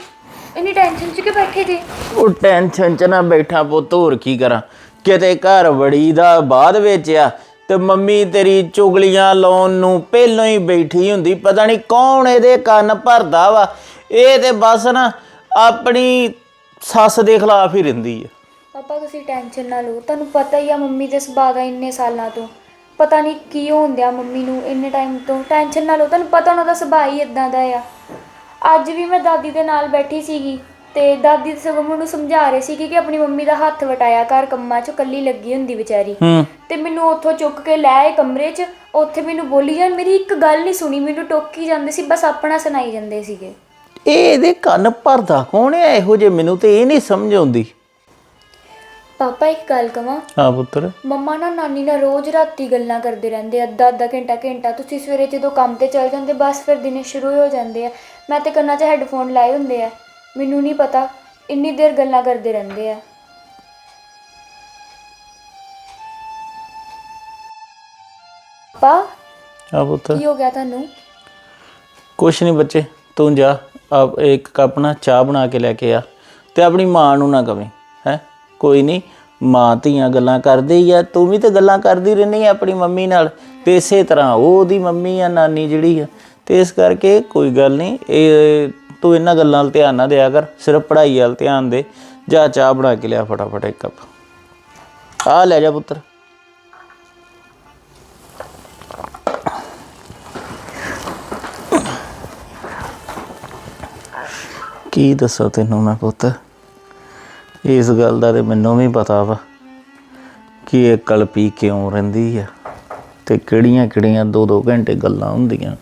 ਇੰਨੀ ਟੈਨਸ਼ਨ 'ਚ ਕਿ ਬੈਠੇ ਜੇ? ਉਹ ਟੈਨਸ਼ਨ ਚ ਨਾ ਬੈਠਾ ਪੁੱਤ ਹੋਰ ਕੀ ਕਰਾਂ? ਕਿਤੇ ਘਰ ਵੜੀ ਦਾ ਬਾਅਦ ਵਿੱਚ ਆ ਤੇ ਮੰਮੀ ਤੇਰੀ ਚੁਗਲੀਆਂ ਲਾਉਣ ਨੂੰ ਪਹਿਲਾਂ ਹੀ ਬੈਠੀ ਹੁੰਦੀ, ਪਤਾ ਨਹੀਂ ਕੌਣ ਇਹਦੇ ਕੰਨ ਭਰਦਾ ਵਾ। ਇਹ ਤੇ ਬਸ ਨਾ ਆਪਣੀ ਸੱਸ ਦੇ ਖਿਲਾਫ ਹੀ ਰਹਿੰਦੀ ਆ। ਪਾਪਾ, ਤੁਸੀਂ ਟੈਨਸ਼ਨ ਨਾ ਲਓ। ਤੁਹਾਨੂੰ ਪਤਾ ਹੀ ਆ ਮੰਮੀ ਦੇ ਸੁਭਾਅ ਦਾ ਇੰਨੇ ਸਾਲਾਂ ਤੋਂ। ਪਤਾ ਨਹੀਂ ਕੀ ਹੋਣ ਡਿਆ ਮੰਮੀ ਨੂੰ ਇੰਨੇ ਟਾਈਮ ਤੋਂ। ਟੈਨਸ਼ਨ ਨਾ ਲਓ, ਤੁਹਾਨੂੰ ਪਤਾ ਉਹਨਾਂ ਦਾ ਸੁਭਾਅ ਹੀ ਇਦਾਂ ਦਾ ਆ। ਅੱਜ ਵੀ ਮੈਂ ਦਾਦੀ ਦੇ ਨਾਲ ਬੈਠੀ ਸੀਗੀ। ਤੇ ਦਾਦੀ ਸਗੋਂ ਮੈਨੂੰ ਸਮਝਾ ਰਹੀ ਸੀ ਕਿ ਆਪਣੀ ਮੰਮੀ ਦਾ ਹੱਥ ਵਟਾਇਆ ਕਰ ਕੰਮਾਂ 'ਚ ਕੱਲੀ ਲੱਗੀ ਹੁੰਦੀ ਵਿਚਾਰੀ। ਹੂੰ। ਤੇ ਮੈਨੂੰ ਉੱਥੋਂ ਚੁੱਕ ਕੇ ਲੈ ਆਏ ਕਮਰੇ 'ਚ ਉੱਥੇ ਮੈਨੂੰ ਬੋਲੀ ਜਾਣ ਮੇਰੀ ਇੱਕ ਗੱਲ ਨਹੀਂ ਸੁਣੀ ਮੈਨੂੰ ਟੋਕੀ ਜਾਂਦੇ ਸੀ ਬਸ ਆਪਣਾ ਸੁਣਾਈ ਜਾਂਦੇ ਸੀਗੇ। ਇਹ ਇਹਦੇ ਕੰਨ ਭਰਦਾ ਕੌਣ ਹੈ ਇਹੋ ਜੇ ਮੈਨੂੰ ਤੇ ਇਹ ਨਹੀਂ ਸਮਝ ਆਉਂਦੀ। ਪਾਪਾ ਇੱਕ ਗੱਲ ਕਵਾਂ। ਹਾਂ ਪੁੱਤਰ। ਮੰਮਾ ਨਾਲ ਨਾਨੀ ਨਾਲ ਰੋਜ਼ ਰਾਤੀ ਗੱਲਾਂ ਕਰਦੇ ਰਹਿੰਦੇ ਆ, ਅੱਧਾ ਅੱਧਾ ਘੰਟਾ ਘੰਟਾ ਤੁਸੀਂ ਸਵੇਰੇ ਜਦੋਂ ਕੰਮ ਤੇ ਚਲ ਜਾਂਦੇ ਬਸ ਫਿਰ ਦਿਨੇ ਸ਼ੁਰੂ ਹੋ ਜਾਂਦੇ ਆ। ਮੈਂ ਤੇ ਕੰਨਾਂ 'ਚ ਹੈੱਡਫੋਨ ਲਾਏ ਹੁੰਦੇ ਆ। ਮੈਨੂੰ ਨਹੀਂ ਪਤਾ ਇੰਨੀ ਦੇਰ ਗੱਲਾਂ ਕਰਦੇ ਰਹਿੰਦੇ ਆ। ਪਾ ਹਾਂ ਪੁੱਤਰ ਕੀ ਹੋ ਗਿਆ ਤੁਹਾਨੂੰ? ਕੁਛ ਨਹੀਂ ਬੱਚੇ ਤੂੰ ਜਾ ਆਪ ਇੱਕ ਕੱਪ ਨਾ ਚਾਹ ਬਣਾ ਕੇ ਲੈ ਕੇ ਆ ਤੇ ਆਪਣੀ ਮਾਂ ਨੂੰ ਨਾ ਕਵੇਂ ਹੈ? ਕੋਈ ਨਹੀਂ ਮਾਂ ਧੀਆਂ ਗੱਲਾਂ ਕਰਦੇ ਹੀ ਆ ਤੂੰ ਵੀ ਤੇ ਗੱਲਾਂ ਕਰਦੀ ਰਹਿੰਦੀ ਆ ਆਪਣੀ ਮੰਮੀ ਨਾਲ। ਤੇ ਇਸੇ ਤਰ੍ਹਾਂ ਉਹ ਉਹਦੀ ਮੰਮੀ ਆ ਨਾਨੀ ਜਿਹੜੀ ਆ ਤੇ ਇਸ ਕਰਕੇ ਕੋਈ ਗੱਲ ਨਹੀਂ ਇਹ ਤੂੰ ਇਹਨਾਂ ਗੱਲਾਂ 'ਤੇ ਧਿਆਨ ਨਾ ਦਿਆ ਕਰ, ਸਿਰਫ ਪੜ੍ਹਾਈ ਵੱਲ ਧਿਆਨ ਦੇ, ਜਾ ਚਾਹ ਬਣਾ ਕੇ ਲਿਆ ਫਟਾਫਟ ਇੱਕ ਕੱਪ। ਆ ਲੈ ਜਾ ਪੁੱਤਰ। ਕੀ ਦੱਸਾਂ ਤੈਨੂੰ ਮੈਂ ਪੁੱਤ? ਇਸ ਗੱਲ ਦਾ ਤੇ ਮੈਨੂੰ ਵੀ ਪਤਾ ਵਾ ਕਿ ਇਹ ਕਲਪੀ ਕਿਉਂ ਰਹਿੰਦੀ ਆ ਤੇ ਕਿਹੜੀਆਂ ਕਿਹੜੀਆਂ ਦੋ ਦੋ ਘੰਟੇ ਗੱਲਾਂ ਹੁੰਦੀਆਂ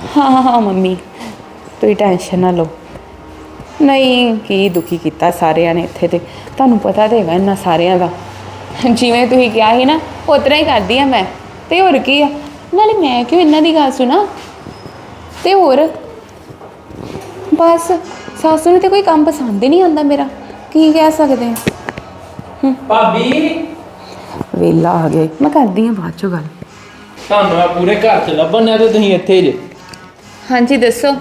ਹਾਂ ਹਾਂ, ਹਾਂ ਮੰਮੀ। ਤੁਸੀਂ ਟੈਨਸ਼ਨ ਨਾ ਲਓ। ਨਹੀਂ ਕੀ ਦੁਖੀ ਕੀਤਾ ਸਾਰਿਆਂ ਨੇ ਇੱਥੇ ਤੇ। ਤੁਹਾਨੂੰ ਪਤਾ ਤੇ ਹੈਗਾ ਇਹਨਾਂ ਸਾਰਿਆਂ ਦਾ। ਜਿਵੇਂ ਤੁਸੀਂ ਕਿਹਾ ਸੀ ਨਾ ਉਤਰਾ ਹੀ ਕਰਦੀ ਆ ਮੈਂ। ਤੇ ਹੋਰ ਕੀ ਆ? ਨਾਲੇ ਮੈਂ ਕਿਉਂ ਇਹਨਾਂ ਦੀ ਗੱਲ ਸੁਣਾ? ਤੇ ਹੋਰ? ਬਸ ਸਾਸੂ ਨੂੰ ਤੇ ਕੋਈ ਕੰਮ ਪਸੰਦ ਹੀ ਨਹੀਂ ਆਉਂਦਾ ਮੇਰਾ। ਕੀ ਕਹਿ ਸਕਦੇ ਆ? ਭਾਬੀ। ਵੇਲਾ ਆ ਗਿਆ। ਮੈਂ ਕਰਦੀ ਆ ਬਾਅਦ ਚੋਂ ਗੱਲ। ਤੁਹਾਨੂੰ ਆ ਪੂਰੇ ਘਰ ਚ ਲੱਭਣ ਆ ਤੇ ਤੁਸੀਂ ਇੱਥੇ ਜੇ। ਹਾਂਜੀ ਦੱਸੋ।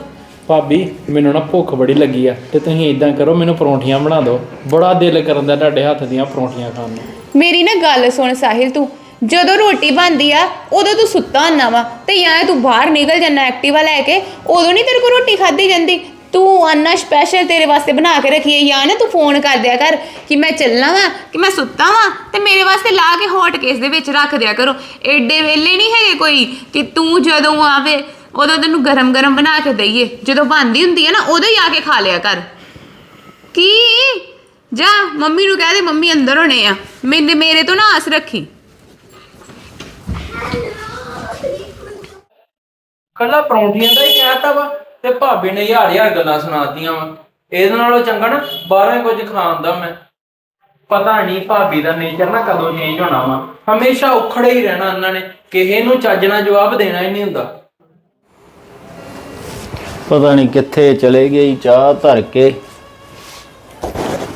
ਭਾਬੀ ਮੈਨੂੰ ਨਾ ਭੁੱਖ ਬੜੀ ਲੱਗੀ ਆ ਤੇ ਤੁਸੀਂ ਇਦਾਂ ਕਰੋ ਮੈਨੂੰ ਪਰੌਂਠੀਆਂ ਬਣਾ ਦਿਓ। ਬੜਾ ਦਿਲ ਕਰਨ ਦਾ ਤੁਹਾਡੇ ਹੱਥ ਦੀਆਂ ਪਰੌਂਠੀਆਂ ਖਾਣ ਨੂੰ। ਮੇਰੀ ਨਾ ਗੱਲ ਸੁਣ ਸਾਹਿਲ ਤੂੰ। ਜਦੋਂ ਰੋਟੀ ਬਣਦੀ ਆ ਉਦੋਂ ਤੂੰ ਸੁੱਤਾ ਹੁੰਦਾ ਵਾ ਤੇ ਜਾਂ ਤੂੰ ਬਾਹਰ ਨਿਕਲ ਜਾਂਦਾ ਐਕਟਿਵਾ ਲੈ ਕੇ ਉਦੋਂ ਨਹੀਂ ਤੇਰੇ ਕੋਲ ਰੋਟੀ ਖਾਧੀ ਜਾਂਦੀ। ਤੂੰ ਆਨਾ ਸਪੈਸ਼ਲ ਤੇਰੇ ਵਾਸਤੇ ਬਣਾ ਕੇ ਰੱਖੀ ਹੈ ਜਾਂ ਨਾ ਤੂੰ ਫੋਨ ਕਰ ਦਿਆ ਕਰ ਕਿ ਮੈਂ ਚੱਲਣਾ ਵਾ ਕਿ ਮੈਂ ਸੁੱਤਾ ਵਾ ਤੇ ਮੇਰੇ ਵਾਸਤੇ ਲਾ ਕੇ ਹੌਟ ਕੇਸ ਦੇ ਵਿੱਚ ਰੱਖ ਦਿਆ ਕਰੋ। ਐਡੇ ਵੇਲੇ ਨਹੀਂ ਹੈਗੇ ਕੋਈ ਕਿ ਤੂੰ ਜਦੋਂ ਆਵੇ ਉਦੋਂ ਤੈਨੂੰ ਗਰਮ ਗਰਮ ਬਣਾ ਕੇ ਦਈਏ। ਜਦੋਂ ਬਣਦੀ ਹੁੰਦੀ ਹੈ ਨਾ, ਉਦੋਂ ਹੀ ਆ ਕੇ ਖਾ ਲਿਆ ਕਰ। ਕੀ? ਜਾ, ਮੰਮੀ ਨੂੰ ਕਹਿ ਦੇ, ਮੰਮੀ ਅੰਦਰ ਹੋਣੇ ਆ। ਮੇਰੇ ਮੇਰੇ ਤੋਂ ਨਾ ਆਸ ਰੱਖੀ। ਕੱਲਾ ਪਰੌਂਠੀਆਂ ਦਾ ਹੀ ਕਹਿਤਾ ਵਾ, ਤੇ ਭਾਬੀ ਨੇ ਹਜ਼ਾਰ ਹਜ਼ਾਰ ਗੱਲਾਂ ਸੁਣਾਤੀਆਂ ਵਾ। ਇਹਦੇ ਨਾਲੋਂ ਚੰਗਾ ਨਾ, ਬਾਹਰੋਂ ਹੀ ਕੁਝ ਖਾਣ ਮੈਂ। ਪਤਾ ਨਹੀਂ ਭਾਬੀ ਦਾ ਨੇਚਰ ਨਾ ਕਦੋਂ ਚੇਂਜ ਹੋਣਾ ਵਾ। ਹਮੇਸ਼ਾ ਉਖੜੇ ਹੀ ਰਹਿਣਾ ਉਹਨਾਂ ਨੇ, ਕਿਸੇ ਨੂੰ ਚੱਜ ਨਾਲ ਜਵਾਬ ਦੇਣਾ ਹੀ ਨਹੀਂ ਹੁੰਦਾ। ਪਤਾ ਨਹੀਂ ਕਿੱਥੇ ਚਲੇ ਗਈ ਚਾਹ ਧਰ ਕੇ।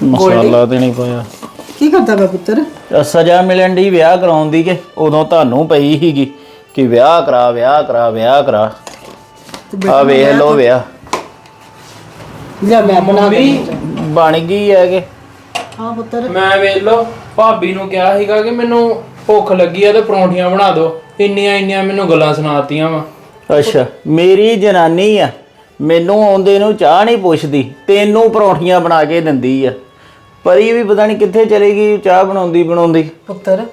ਮਸਾਲਾ ਤੇ ਨਹੀਂ ਪਾਇਆ। ਕੀ ਕਰਦਾ ਵਾ ਪੁੱਤਰ? ਸਜ਼ਾ ਮਿਲਣ ਦੀ ਵਿਆਹ ਕਰਾਉਣ ਦੀ ਕਿ ਉਦੋਂ ਤੁਹਾਨੂੰ ਪਈ ਸੀਗੀ ਕਿ ਵਿਆਹ ਕਰਾ ਵਿਆਹ ਕਰਾ ਵਿਆਹ ਕਰਾ। ਆ ਵੇਖ ਲੋ ਵਿਆਹ। ਲਿਆ ਮੈਂ ਬਣਾ ਮੰਮੀ। ਦਿੰਦੀ ਬਣ ਗਈ ਹੈ ਕਿ? ਹਾਂ ਪੁੱਤਰ। ਮੈਂ ਵੇਖ ਲਓ ਭਾਬੀ ਨੂੰ ਕਿਹਾ ਸੀਗਾ ਕਿ ਮੈਨੂੰ ਭੁੱਖ ਲੱਗੀ ਆ ਤੇ ਪਰੌਂਠੀਆਂ ਬਣਾ ਦਿਓ। ਇੰਨੀਆਂ ਇੰਨੀਆਂ ਮੈਨੂੰ ਗੱਲਾਂ ਸੁਣਾਤੀਆਂ ਵਾ। ਅੱਛਾ ਮੇਰੀ ਜਨਾਨੀ ਆ। ਮੈਨੂੰ ਆਉਂਦੇ ਨੂੰ ਚਾਹ ਨਹੀਂ ਪੁੱਛਦੀ ਤੈਨੂੰ ਪਰੌਂਠੀਆਂ ਬਣਾ ਕੇ ਦਿੰਦੀ ਆ। ਪਰੀ ਵੀ ਪਤਾ ਨਹੀਂ ਕਿੱਥੇ ਚਲੀ ਗਈ ਚਾਹ ਬਣਾਉਂਦੀ ਬਣਾਉਂਦੀ। ਪੁੱਤਰ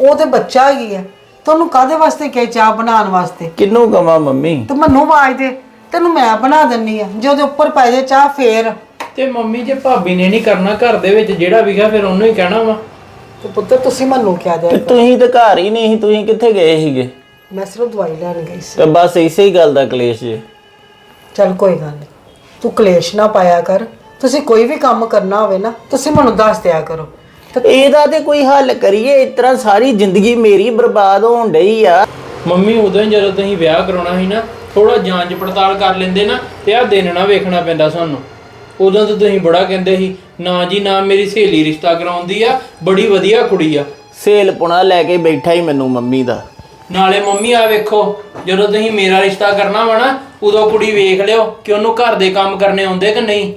ਉਹ ਤੇ ਬੱਚਾ ਹੀ ਹੈ ਤੁਹਾਨੂੰ ਕਾਦੇ ਵਾਸਤੇ ਕਹੇ ਚਾਹ ਬਣਾਉਣ ਵਾਸਤੇ? ਕਿੰਨੂੰ ਕਵਾਂ ਮੰਮੀ? ਤੇ ਮੈਨੂੰ ਆਵਾਜ਼ ਦੇ ਤੈਨੂੰ ਮੈਂ ਬਣਾ ਦਿੰਨੀ ਆ। ਜੇ ਉਹਦੇ ਉੱਪਰ ਪੈ ਜਾਏ ਚਾਹ ਫੇਰ। ਤੇ ਮੰਮੀ ਜੇ ਭਾਬੀ ਨੇ ਨਹੀਂ ਕਰਨਾ ਘਰ ਦੇ ਵਿੱਚ ਜਿਹੜਾ ਵਿਗਾ ਫਿਰ ਉਹਨੂੰ ਹੀ ਕਹਿਣਾ ਵਾ। ਤੇ ਪੁੱਤਰ ਤੁਸੀਂ ਮੈਨੂੰ ਕਿਹਾ ਤੇ ਤੁਸੀਂ ਤਾਂ ਘਰ ਹੀ ਨਹੀਂ ਸੀ ਤੁਸੀਂ ਕਿੱਥੇ ਗਏ ਸੀਗੇ? ਮੈਂ ਸਿਰਫ ਦਵਾਈ ਲੈਣ ਗਈ ਸੀ। ਤੇ ਬਸ ਇਸੇ ਹੀ ਗੱਲ ਦਾ ਕਲੇਸ਼ ਜੇ। ਚੱਲ ਕੋਈ ਗੱਲ ਨਹੀਂ ਤੂੰ ਕਲੇਸ਼ ਨਾ ਪਾਇਆ ਕਰ। ਤੁਸੀਂ ਕੋਈ ਵੀ ਕੰਮ ਕਰਨਾ ਹੋਵੇ ਨਾ ਤੁਸੀਂ ਮੈਨੂੰ ਦੱਸ ਦਿਆ ਕਰੋ। ਤੇ ਇਹਦਾ ਤੇ ਕੋਈ ਹੱਲ ਕਰੀਏ ਇਸ ਤਰ੍ਹਾਂ ਸਾਰੀ ਜ਼ਿੰਦਗੀ ਮੇਰੀ ਬਰਬਾਦ ਹੋਣ ਡਈ ਆ। ਮੰਮੀ ਉਦੋਂ ਹੀ ਜਦੋਂ ਤੁਸੀਂ ਵਿਆਹ ਕਰਾਉਣਾ ਸੀ ਨਾ ਥੋੜਾ ਜਾਂਚ ਪੜਤਾਲ ਕਰ ਲੈਂਦੇ ਨਾ ਤੇ ਆ ਦਿਨ ਨਾ ਵੇਖਣਾ ਪੈਂਦਾ ਸਾਨੂੰ। ਉਦੋਂ ਤਾਂ ਤੁਸੀਂ ਬੜਾ ਕਹਿੰਦੇ ਸੀ ਨਾ ਜੀ ਨਾ ਮੇਰੀ ਸਹੇਲੀ ਰਿਸ਼ਤਾ ਕਰਾਉਂਦੀ ਆ ਬੜੀ ਵਧੀਆ ਕੁੜੀ ਆ। ਸੇਲ ਪੁਣਾ ਲੈ ਕੇ ਬੈਠਾ ਹੀ ਮੈਨੂੰ ਮੰਮੀ ਦਾ। ਨਾਲੇ ਮੰਮੀ ਆ ਵੇਖੋ ਜਦੋਂ ਤੁਸੀਂ ਮੇਰਾ ਰਿਸ਼ਤਾ ਕਰਨਾ ਵਾ ਨਾ ਉਦੋਂ ਕੁੜੀ ਵੇਖ ਲਿਓ ਕਿ ਉਹਨੂੰ ਘਰ ਦੇ ਕੰਮ ਕਰਨੇ ਆਉਂਦੇ ਕਿ ਨਹੀਂ।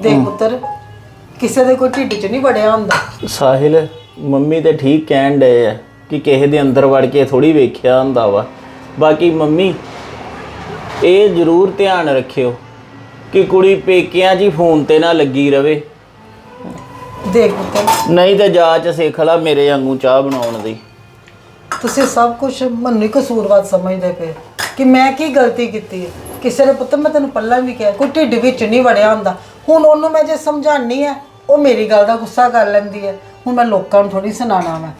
ਦੇਖ ਪੁੱਤਰ ਕਿਸੇ ਦੇ ਕੋਈ ਢਿੱਡ 'ਚ ਨਹੀਂ ਵੜਿਆ ਹੁੰਦਾ। ਸਾਹਿਲ ਮੰਮੀ ਤੇ ਠੀਕ ਕਹਿਣ ਡਏ ਆ ਕਿ ਕਿਸੇ ਦੇ ਅੰਦਰ ਵੜ ਕੇ ਥੋੜੀ ਵੇਖਿਆ ਹੁੰਦਾ ਵਾ। ਬਾਕੀ ਮੰਮੀ ਇਹ ਜ਼ਰੂਰ ਧਿਆਨ ਰੱਖਿਓ ਕਿ ਕੁੜੀ ਪੇਕਿਆਂ 'ਚ ਹੀ ਫੋਨ ਤੇ ਨਾ ਲੱਗੀ ਰਵੇ। ਦੇਖ ਪੁੱਤਰ। ਨਹੀਂ ਤੇ ਜਾਚ ਸਿੱਖ ਲਾ ਮੇਰੇ ਵਾਂਗੂ ਚਾਹ ਬਣਾਉਣ ਦੀ। ਤੁਸੀਂ ਸਭ ਕੁਝ ਮੈਨੂੰ ਹੀ ਕਸੂਰਵਾਦ ਸਮਝਦੇ ਪਏ ਕਿ ਮੈਂ ਕੀ ਗਲਤੀ ਕੀਤੀ ਹੈ? ਕਿਸੇ ਦੇ ਪੁੱਤ ਮੈਂ ਤੈਨੂੰ ਪੱਲਾ ਵੀ ਕਿਹਾ ਕੋਈ ਢਿੱਡ ਵਿੱਚ ਨਹੀਂ ਵੜਿਆ ਹੁੰਦਾ। ਹੁਣ ਉਹਨੂੰ ਮੈਂ ਜੇ ਸਮਝਾਣੀ ਹੈ ਉਹ ਮੇਰੀ ਗੱਲ ਦਾ ਗੁੱਸਾ ਕਰ ਲੈਂਦੀ ਹੈ। ਹੁਣ ਮੈਂ ਲੋਕਾਂ ਨੂੰ ਥੋੜੀ ਸੁਣਾਣਾ ਮੈਂ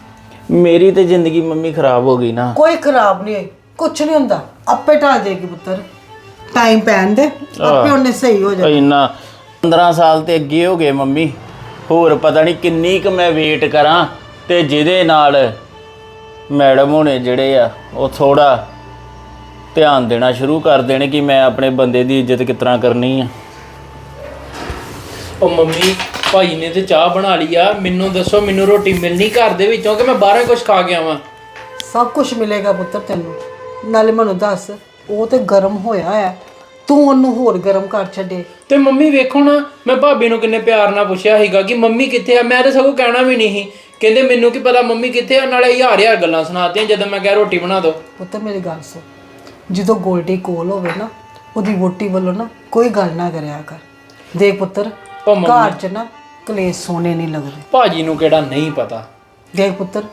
ਮੇਰੀ ਤੇ ਜ਼ਿੰਦਗੀ ਮੰਮੀ ਖਰਾਬ ਹੋ ਗਈ ਨਾ। ਕੋਈ ਖਰਾਬ ਨਹੀਂ ਹੋਈ ਕੁਝ ਨਹੀਂ ਹੁੰਦਾ। ਆਪੇ ਢਲ ਜਾਏਗੀ ਪੁੱਤਰ। ਟਾਈਮ ਪੈਣ ਦੇ ਆਪੇ ਉਹਨੇ ਸਹੀ ਹੋ ਜਾ ਇੰਨਾ 15 ਸਾਲ ਤੇ ਅੱਗੇ ਹੋ ਗਏ ਮੰਮੀ। ਹੋਰ ਪਤਾ ਨਹੀਂ ਕਿੰਨੀ ਕੁ ਮੈਂ ਵੇਟ ਕਰਾਂ ਤੇ ਜਿਹਦੇ ਨਾਲ ਮੈਡਮ ਹੋਣੇ ਜਿਹੜੇ ਆ ਉਹ ਥੋੜਾ ਧਿਆਨ ਦੇਣਾ ਸ਼ੁਰੂ ਕਰ ਦੇਣ ਕਿ ਮੈਂ ਆਪਣੇ ਬੰਦੇ ਦੀ ਇੱਜ਼ਤ ਕਿਸ ਤਰ੍ਹਾਂ ਕਰਨੀ ਆ। ਉਹ ਮੰਮੀ ਭਾਈ ਨੇ ਤੇ ਚਾਹ ਬਣਾ ਲਈ ਆ ਮੈਨੂੰ ਦੱਸੋ ਮੈਨੂੰ ਰੋਟੀ ਮਿਲਣੀ ਘਰ ਦੇ ਵਿੱਚੋਂ ਕਿ ਮੈਂ ਬਾਹਰੋਂ ਕੁਝ ਖਾ ਕੇ ਆਵਾਂ? ਸਭ ਕੁਝ ਮਿਲੇਗਾ ਪੁੱਤਰ ਤੈਨੂੰ। ਨਾਲੇ ਮੈਨੂੰ ਦੱਸ ਉਹ ਤੇ ਗਰਮ ਹੋਇਆ ਹੈ ਤੂੰ ਉਹਨੂੰ ਹੋਰ ਗਰਮ ਕਰ ਛੱਡੇ। ਤੇ ਮੰਮੀ ਵੇਖੋ ਨਾ ਮੈਂ ਭਾਬੀ ਨੂੰ ਕਿੰਨੇ ਪਿਆਰ ਨਾਲ ਪੁੱਛਿਆ ਸੀਗਾ ਕਿ ਮੰਮੀ ਕਿੱਥੇ ਆ? ਮੈਂ ਤਾਂ ਸਗੋਂ ਕਹਿਣਾ ਵੀ ਨਹੀਂ ਸੀ। ਕਹਿੰਦੇ ਮੈਨੂੰ ਕੀ ਪਤਾ ਮੰਮੀ ਕਿੱਥੇ ਆ? ਨਾਲੇ ਹਜ਼ਾਰ ਹਜ਼ਾਰ ਗੱਲਾਂ ਸੁਣਾਤੀਆਂ ਜਦੋਂ ਮੈਂ ਕਿਹਾ ਰੋਟੀ ਬਣਾ ਦਿਓ ਪੁੱਤਰ ਮੇਰੀ ਗੱਲ ਸੁਣ। ਜਦੋਂ ਗੋਲਡੀ ਕੋਲ ਹੋਵੇ ਨਾ ਉਹਦੀ ਵੋਟੀ ਵੱਲੋਂ ਨਾ ਕੋਈ ਗੱਲ ਨਾ ਕਰਿਆ ਕਰ। ਦੇਖ ਪੁੱਤਰ ਉਹ ਮੰਮੀ- ਘਰ 'ਚ ਨਾ ਕਲੇਸ਼ ਸੋਨੇ ਨਹੀਂ ਲੱਗਦੇ। ਭਾਜੀ ਨੂੰ ਕਿਹੜਾ ਨਹੀਂ ਪਤਾ। ਦੇਖ ਪੁੱਤਰ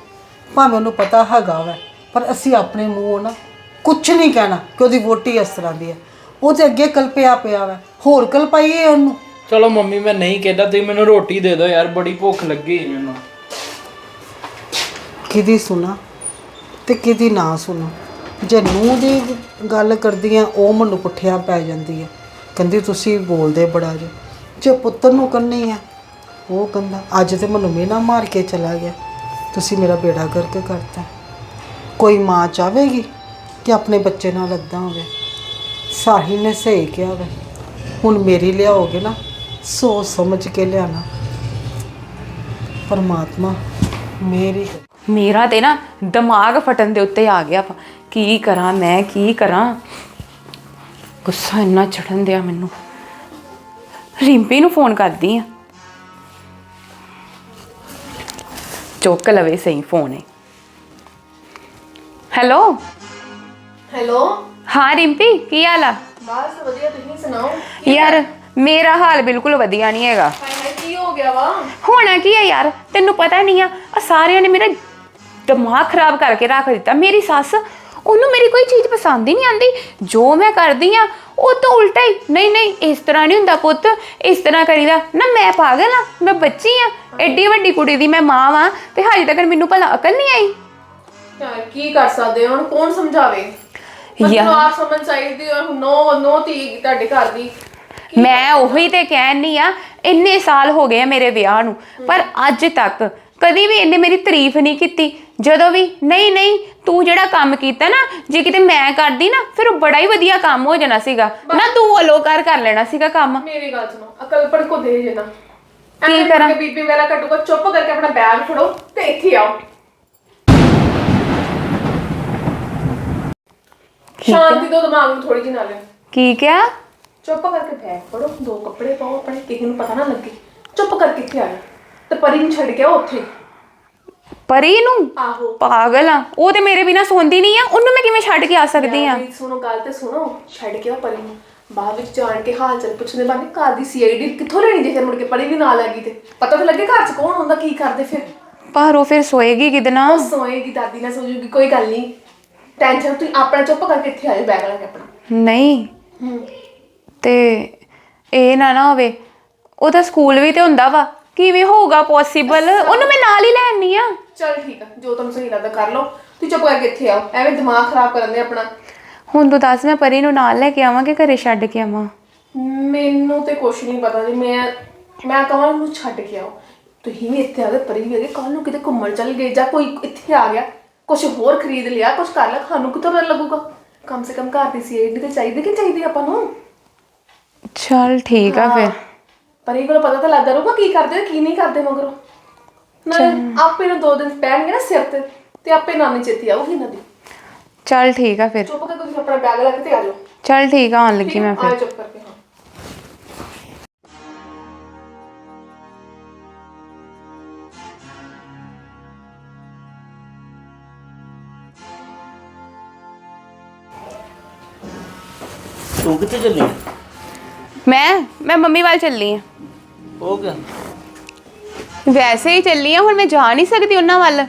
ਭਾਵੇਂ ਉਹਨੂੰ ਪਤਾ ਹੈਗਾ ਵੈ ਪਰ ਅਸੀਂ ਆਪਣੇ ਮੂੰਹੋਂ ਨਾ ਕੁਝ ਨਹੀਂ ਕਹਿਣਾ ਕਿ ਉਹਦੀ ਵੋਟੀ ਇਸ ਤਰ੍ਹਾਂ ਦੀ ਹੈ ਉਹ ਤੇ ਅੱਗੇ ਕਲਪਿਆ ਪਿਆ ਵੈ। ਹੋਰ ਕਲਪਾਈਏ ਉਹਨੂੰ। ਚਲੋ ਮੰਮੀ ਮੈਂ ਨਹੀਂ ਕਹਿੰਦਾ ਤੁਸੀਂ ਮੈਨੂੰ ਰੋਟੀ ਦੇ ਦਿਓ ਯਾਰ ਬੜੀ ਭੁੱਖ ਲੱਗੀ ਹੈ ਮੈਨੂੰ। ਕਿਹਦੀ ਸੁਣਾ ਤੇ ਕਿਹਦੀ ਨਾ ਸੁਣਾ। ਜੇ ਨੂੰਹ ਦੀ ਗੱਲ ਕਰਦੀ ਆ ਉਹ ਮੈਨੂੰ ਪੁੱਠਿਆ ਪੈ ਜਾਂਦੀ ਹੈ ਕਹਿੰਦੀ ਤੁਸੀਂ ਬੋਲਦੇ ਬੜਾ ਜੇ। ਜੇ ਪੁੱਤਰ ਨੂੰ ਕੰਨੀ ਆ ਉਹ ਕਹਿੰਦਾ ਅੱਜ ਤੇ ਮੈਨੂੰ ਮੇਨਾ ਮਾਰ ਕੇ ਚਲਾ ਗਿਆ। ਤੁਸੀਂ ਮੇਰਾ ਬੇੜਾ ਕਰਕੇ ਕਰਤਾ। ਕੋਈ ਮਾਂ ਚਾਹੇਗੀ ਕਿ ਆਪਣੇ ਬੱਚੇ ਨਾਲ ਏਦਾਂ ਹੋਵੇ? ਸਾਹਿਲ ਨੇ ਸਹੀ ਕਿਹਾ ਵੇ। ਹੁਣ ਮੇਰੀ ਲਿਆਓਗੇ ਨਾ ਸੋਚ ਸਮਝ ਕੇ ਲਿਆਣਾ। ਪਰਮਾਤਮਾ ਮੇਰੀ ਮੇਰਾ ਤੇ ਨਾ ਦਿਮਾਗ ਫਟਣ ਦੇ ਉੱਤੇ ਆ ਗਿਆ ਵਾ। ਕੀ ਕਰਾਂ ਮੈਂ ਕੀ ਕਰਾਂ? ਗੁੱਸਾ ਇੰਨਾ ਚੜਨ ਦਿਆ ਮੈਨੂੰ। ਰਿੰਪੀ ਨੂੰ ਫੋਨ ਕਰਦੀ ਆ। ਚੁੱਕ ਲਵੇ ਸਹੀ ਫੋਨ ਹੈ ਹੈਲੋ? ਹੈਲੋ? ਹਾਂ ਰਿੰਪੀ ਕੀ ਹਾਲ ਆ? ਬਸ ਵਧੀਆ ਤੁਸੀਂ ਸੁਣਾਓ? ਯਾਰ ਮੇਰਾ ਹਾਲ ਬਿਲਕੁਲ ਵਧੀਆ ਨਹੀਂ ਹੈਗਾ। ਹਾਏ ਕੀ ਹੋ ਗਿਆ ਵਾ? ਹੋਣਾ ਕੀ ਹੈ ਯਾਰ? ਤੈਨੂੰ ਪਤਾ ਨਹੀਂ ਆ ਆ ਸਾਰਿਆਂ ਨੇ ਮੇਰਾ ਦਿਮਾਗ ਖਰਾਬ ਕਰਕੇ ਰੱਖ ਦਿੱਤਾ। ਮੇਰੀ ਸੱਸ ਉਹਨੂੰ ਮੇਰੀ ਕੋਈ ਚੀਜ਼ ਪਸੰਦ ਹੀ ਨਹੀਂ ਆਂਦੀ। ਜੋ ਮੈਂ ਕਰਦੀ ਆ ਉਹ ਤਾਂ ਉਲਟਾ ਹੀ। ਨਹੀਂ ਨਹੀਂ ਇਸ ਤਰ੍ਹਾਂ ਨਹੀਂ ਹੁੰਦਾ ਪੁੱਤ। ਇਸ ਤਰ੍ਹਾਂ ਕਰੀਦਾ। ਨਾ ਮੈਂ ਪਾਗਲ ਆ ਮੈਂ ਬੱਚੀ ਆ। ਐਡੀ ਵੱਡੀ ਕੁੜੀ ਦੀ ਮੈਂ ਮਾਂ ਵਾਂ ਤੇ ਹਜੇ ਤੱਕ ਮੈਨੂੰ ਭਲਾ ਅਕਲ ਨਹੀਂ ਆਈ। ਯਾਰ ਕੀ ਕਰ ਸਕਦੇ ਹਾਂ ਹੁਣ ਕੌਣ ਸਮਝਾਵੇ? ਮੈਨੂੰ ਆਪ ਸਮਝ ਚਾਹੀਦੀ ਹੈ ਨੋ ਨੋ ਧੀ ਤੁਹਾਡੇ ਘਰ ਦੀ। ਮੈਂ ਉਹੀ ਤੇ ਕਹਿਣੀ ਆ ਇੰਨੇ ਸਾਲ ਹੋ ਗਏ ਆ ਮੇਰੇ ਵਿਆਹ ਨੂੰ ਪਰ ਅੱਜ ਤੱਕ ਕਦੀ ਵੀ ਇਹਨੇ ਮੇਰੀ ਤਾਰੀਫ ਨਹੀਂ ਕੀਤੀ। ਜਦੋਂ ਵੀ ਨਹੀਂ ਨਹੀਂ ਤੂੰ ਜਿਹੜਾ ਕੰਮ ਕੀਤਾ ਨਾ ਜੇ ਕਿਤੇ ਮੈਂ ਕਰਦੀ ਨਾ ਫਿਰ ਉਹ ਬੜਾ ਹੀ ਵਧੀਆ ਕੰਮ ਹੋ ਜਾਣਾ ਸੀਗਾ। ਨਾ ਤੂੰ ਅਲੋ ਕਰ ਕਰ ਲੈਣਾ ਸੀਗਾ ਕੰਮ। ਮੇਰੀ ਗੱਲ ਸੁਣੋ ਅਕਲ ਪੜ ਕੋ ਦੇ ਜੇ ਨਾ। ਕੀ ਐਵੇਂ ਕਰਾਂ? ਕਰਕੇ ਬੀਬੀ ਵਗੈਰਾ ਕੱਟੂਗਾ ਚੁੱਪ ਕਰਕੇ ਆਪਣਾ ਬੈਗ ਫੜੋ ਤੇ ਇੱਥੇ ਆਓ। ਸ਼ਾਂਤੀ ਦੋ ਦਿਮਾਗ ਨੂੰ ਥੋੜੀ ਜਿਹੀ ਨਾਲੇ। ਕੀ ਕਿਹਾ ਚੁੱਪ ਕਰਕੇ ਬੈਗ ਫੜੋ ਦੋ ਕੱਪੜੇ ਪਾਓ ਆਪਣੇ ਕਿਸੇ ਨੂੰ ਪਤਾ ਨਾ ਲੱਗੇ। ਚੁੱਪ ਕਰਕੇ ਇੱਥੇ ਆ ਜਾ। ਤੇ ਪਰੀ ਨੂੰ ਛੱਡ ਕੇ ਆਓ ਉੱਥੇ। ਪਰੀ ਨੂੰ? ਆਹੋ। ਪਾਗਲ ਆ। ਉਹ ਤੇ ਮੇਰੇ ਬਿਨਾ ਸੌਂਦੀ ਨਹੀਂ ਆ। ਉਹਨੂੰ ਮੈਂ ਕਿਵੇਂ ਛੱਡ ਕੇ ਆ ਸਕਦੀ ਆ? ਮੇਰੀ ਸੁਣੋ ਗੱਲ ਤੇ ਸੁਣੋ। ਛੱਡ ਕੇ ਆਓ ਪਰੀ ਨੂੰ। ਬਾਅਦ ਵਿੱਚ ਜਾਣ ਕੇ ਹਾਲ ਚਾਲ ਪੁੱਛਦੇ ਬਾਅਦ ਘਰ ਦੀ ਸੀਆਈਡੀ ਕਿੱਥੋਂ ਲੈਣੀ ਜੇ ਫਿਰ ਮੁੜ ਕੇ ਪਰੀ ਵੀ ਨਾਲ ਲੱਗੀ ਤੇ। ਪਤਾ ਤਾਂ ਲੱਗੇ ਘਰ 'ਚ ਕੌਣ ਹੁੰਦਾ ਕੀ ਕਰਦੇ ਫਿਰ। ਪਰ ਉਹ ਫਿਰ ਸੋਏਗੀ ਉਹ ਸੋਏਗੀ ਦਾਦੀ ਨਾਲ ਸੋਜੂਗੀ ਕੋਈ ਗੱਲ ਨਹੀਂ। ਟੈਨਸ਼ਨ ਤੁਸੀਂ ਆਪਣਾ ਚੁੱਪ ਕਰਕੇ ਇੱਥੇ ਆ ਜਾਓ ਬੈਗ ਲੈ ਕੇ ਆਪਣਾ। ਨਹੀਂ। ਹੂੰ। ਤੇ ਇਹ ਨਾ ਨਾ ਹੋਵੇ। ਉਹਦਾ ਸਕੂਲ ਵੀ ਤੇ ਹੁੰਦਾ ਵਾ। ਕਿਵੇਂ ਹੋਊਗਾ ਪੋਸੀਬਲ ਉਹਨੂੰ ਮੈਂ ਨਾਲ ਹੀ ਲੈਣੀ ਆ। ਚਲ ਠੀਕ ਆ ਜੋ ਤੁਹਾਨੂੰ ਸਹੀ ਲੱਗਦਾ ਕਰ ਲਓ। ਤੁਸੀਂ ਚੁੱਪ ਕਰਕੇ ਇੱਥੇ ਆਓ। ਐਵੇਂ ਦਿਮਾਗ ਖਰਾਬ ਕਰਨ ਦੇ ਆਪਣਾ। ਹੁਣ ਤੂੰ ਦੱਸ ਮੈਂ ਪਰੀ ਨੂੰ ਨਾਲ ਲੈ ਕੇ ਆਵਾਂ ਕਿ ਘਰੇ ਛੱਡ ਕੇ ਆਵਾਂ? ਮੈਨੂੰ ਤੇ ਕੁਛ ਨਹੀਂ ਪਤਾ ਜੀ। ਮੈਂ ਮੈਂ ਕਹਾਂ ਉਹਨੂੰ ਛੱਡ ਕੇ ਆਓ। ਤੁਸੀਂ ਵੀ ਇੱਥੇ ਆ ਗਏ ਪਰੀ ਵੀ ਆ ਗਏ। ਕੱਲ ਨੂੰ ਕਿਤੇ ਘੁੰਮਣ ਚੱਲ ਗਏ ਜਾਂ ਕੋਈ ਇੱਥੇ ਆ ਗਿਆ। ਕੁਝ ਹੋਰ ਖਰੀਦ ਲਿਆ ਕੁਝ ਕਰ ਲਿਆ ਸਾਨੂੰ ਕਿੱਥੋਂ ਪਤਾ ਲੱਗੂਗਾ? ਕਮ ਸੇ ਕਮ ਘਰ ਦੀ ਸੀਆਈਡੀ ਤੇ ਚਾਹੀਦੀ ਕਿ ਚਾਹੀਦੀ ਆਪਾਂ ਨੂੰ? ਚਲ ਠੀਕ ਆ ਫਿਰ। ਪਰੀ ਕੋਲ ਪਤਾ ਤਾਂ ਲੱਗਦਾ ਰਹੂਗਾ ਕੀ ਕਰਦੇ ਤੇ ਕੀ ਨਹੀਂ ਕਰਦੇ ਮਗਰੋਂ। ਨਾਲੇ ਆਪੇ ਨੂੰ ਦੋ ਦਿਨ ਪੈਣਗੇ ਨਾ ਸਿਰ ਤੇ ਤੇ ਆਪੇ ਨਾਨੀ ਚੇਤੀ ਆਊਗੀ ਇਹਨਾਂ ਦੀ। ਚਲ ਠੀਕ ਆ ਫਿਰ। ਚੁੱਪ ਕਰਕੇ ਤੁਸੀਂ ਆਪਣਾ ਬੈਗ ਲੈ ਕੇ ਤੇ ਆ ਜਾਓ। ਚਲ ਠੀਕ ਆ ਆਉਣ ਲੱਗੀ ਮੈਂ ਆਏ ਫਿਰ ਚੁੱਪ ਕਰਕੇ ਹਾਂ। ਤੂੰ ਕਿੱਥੇ ਚੱਲੀ ਮੈਂ ਮੈਂ ਮੰਮੀ ਵੱਲ ਚੱਲੀ ਆ। ਹੋ ਗਿਆ ਵੈਸੇ ਹੀ ਚੱਲੀ ਆ ਹੁਣ ਮੈਂ ਜਾ ਨਹੀਂ ਸਕਦੀ ਉਹਨਾਂ ਵੱਲ।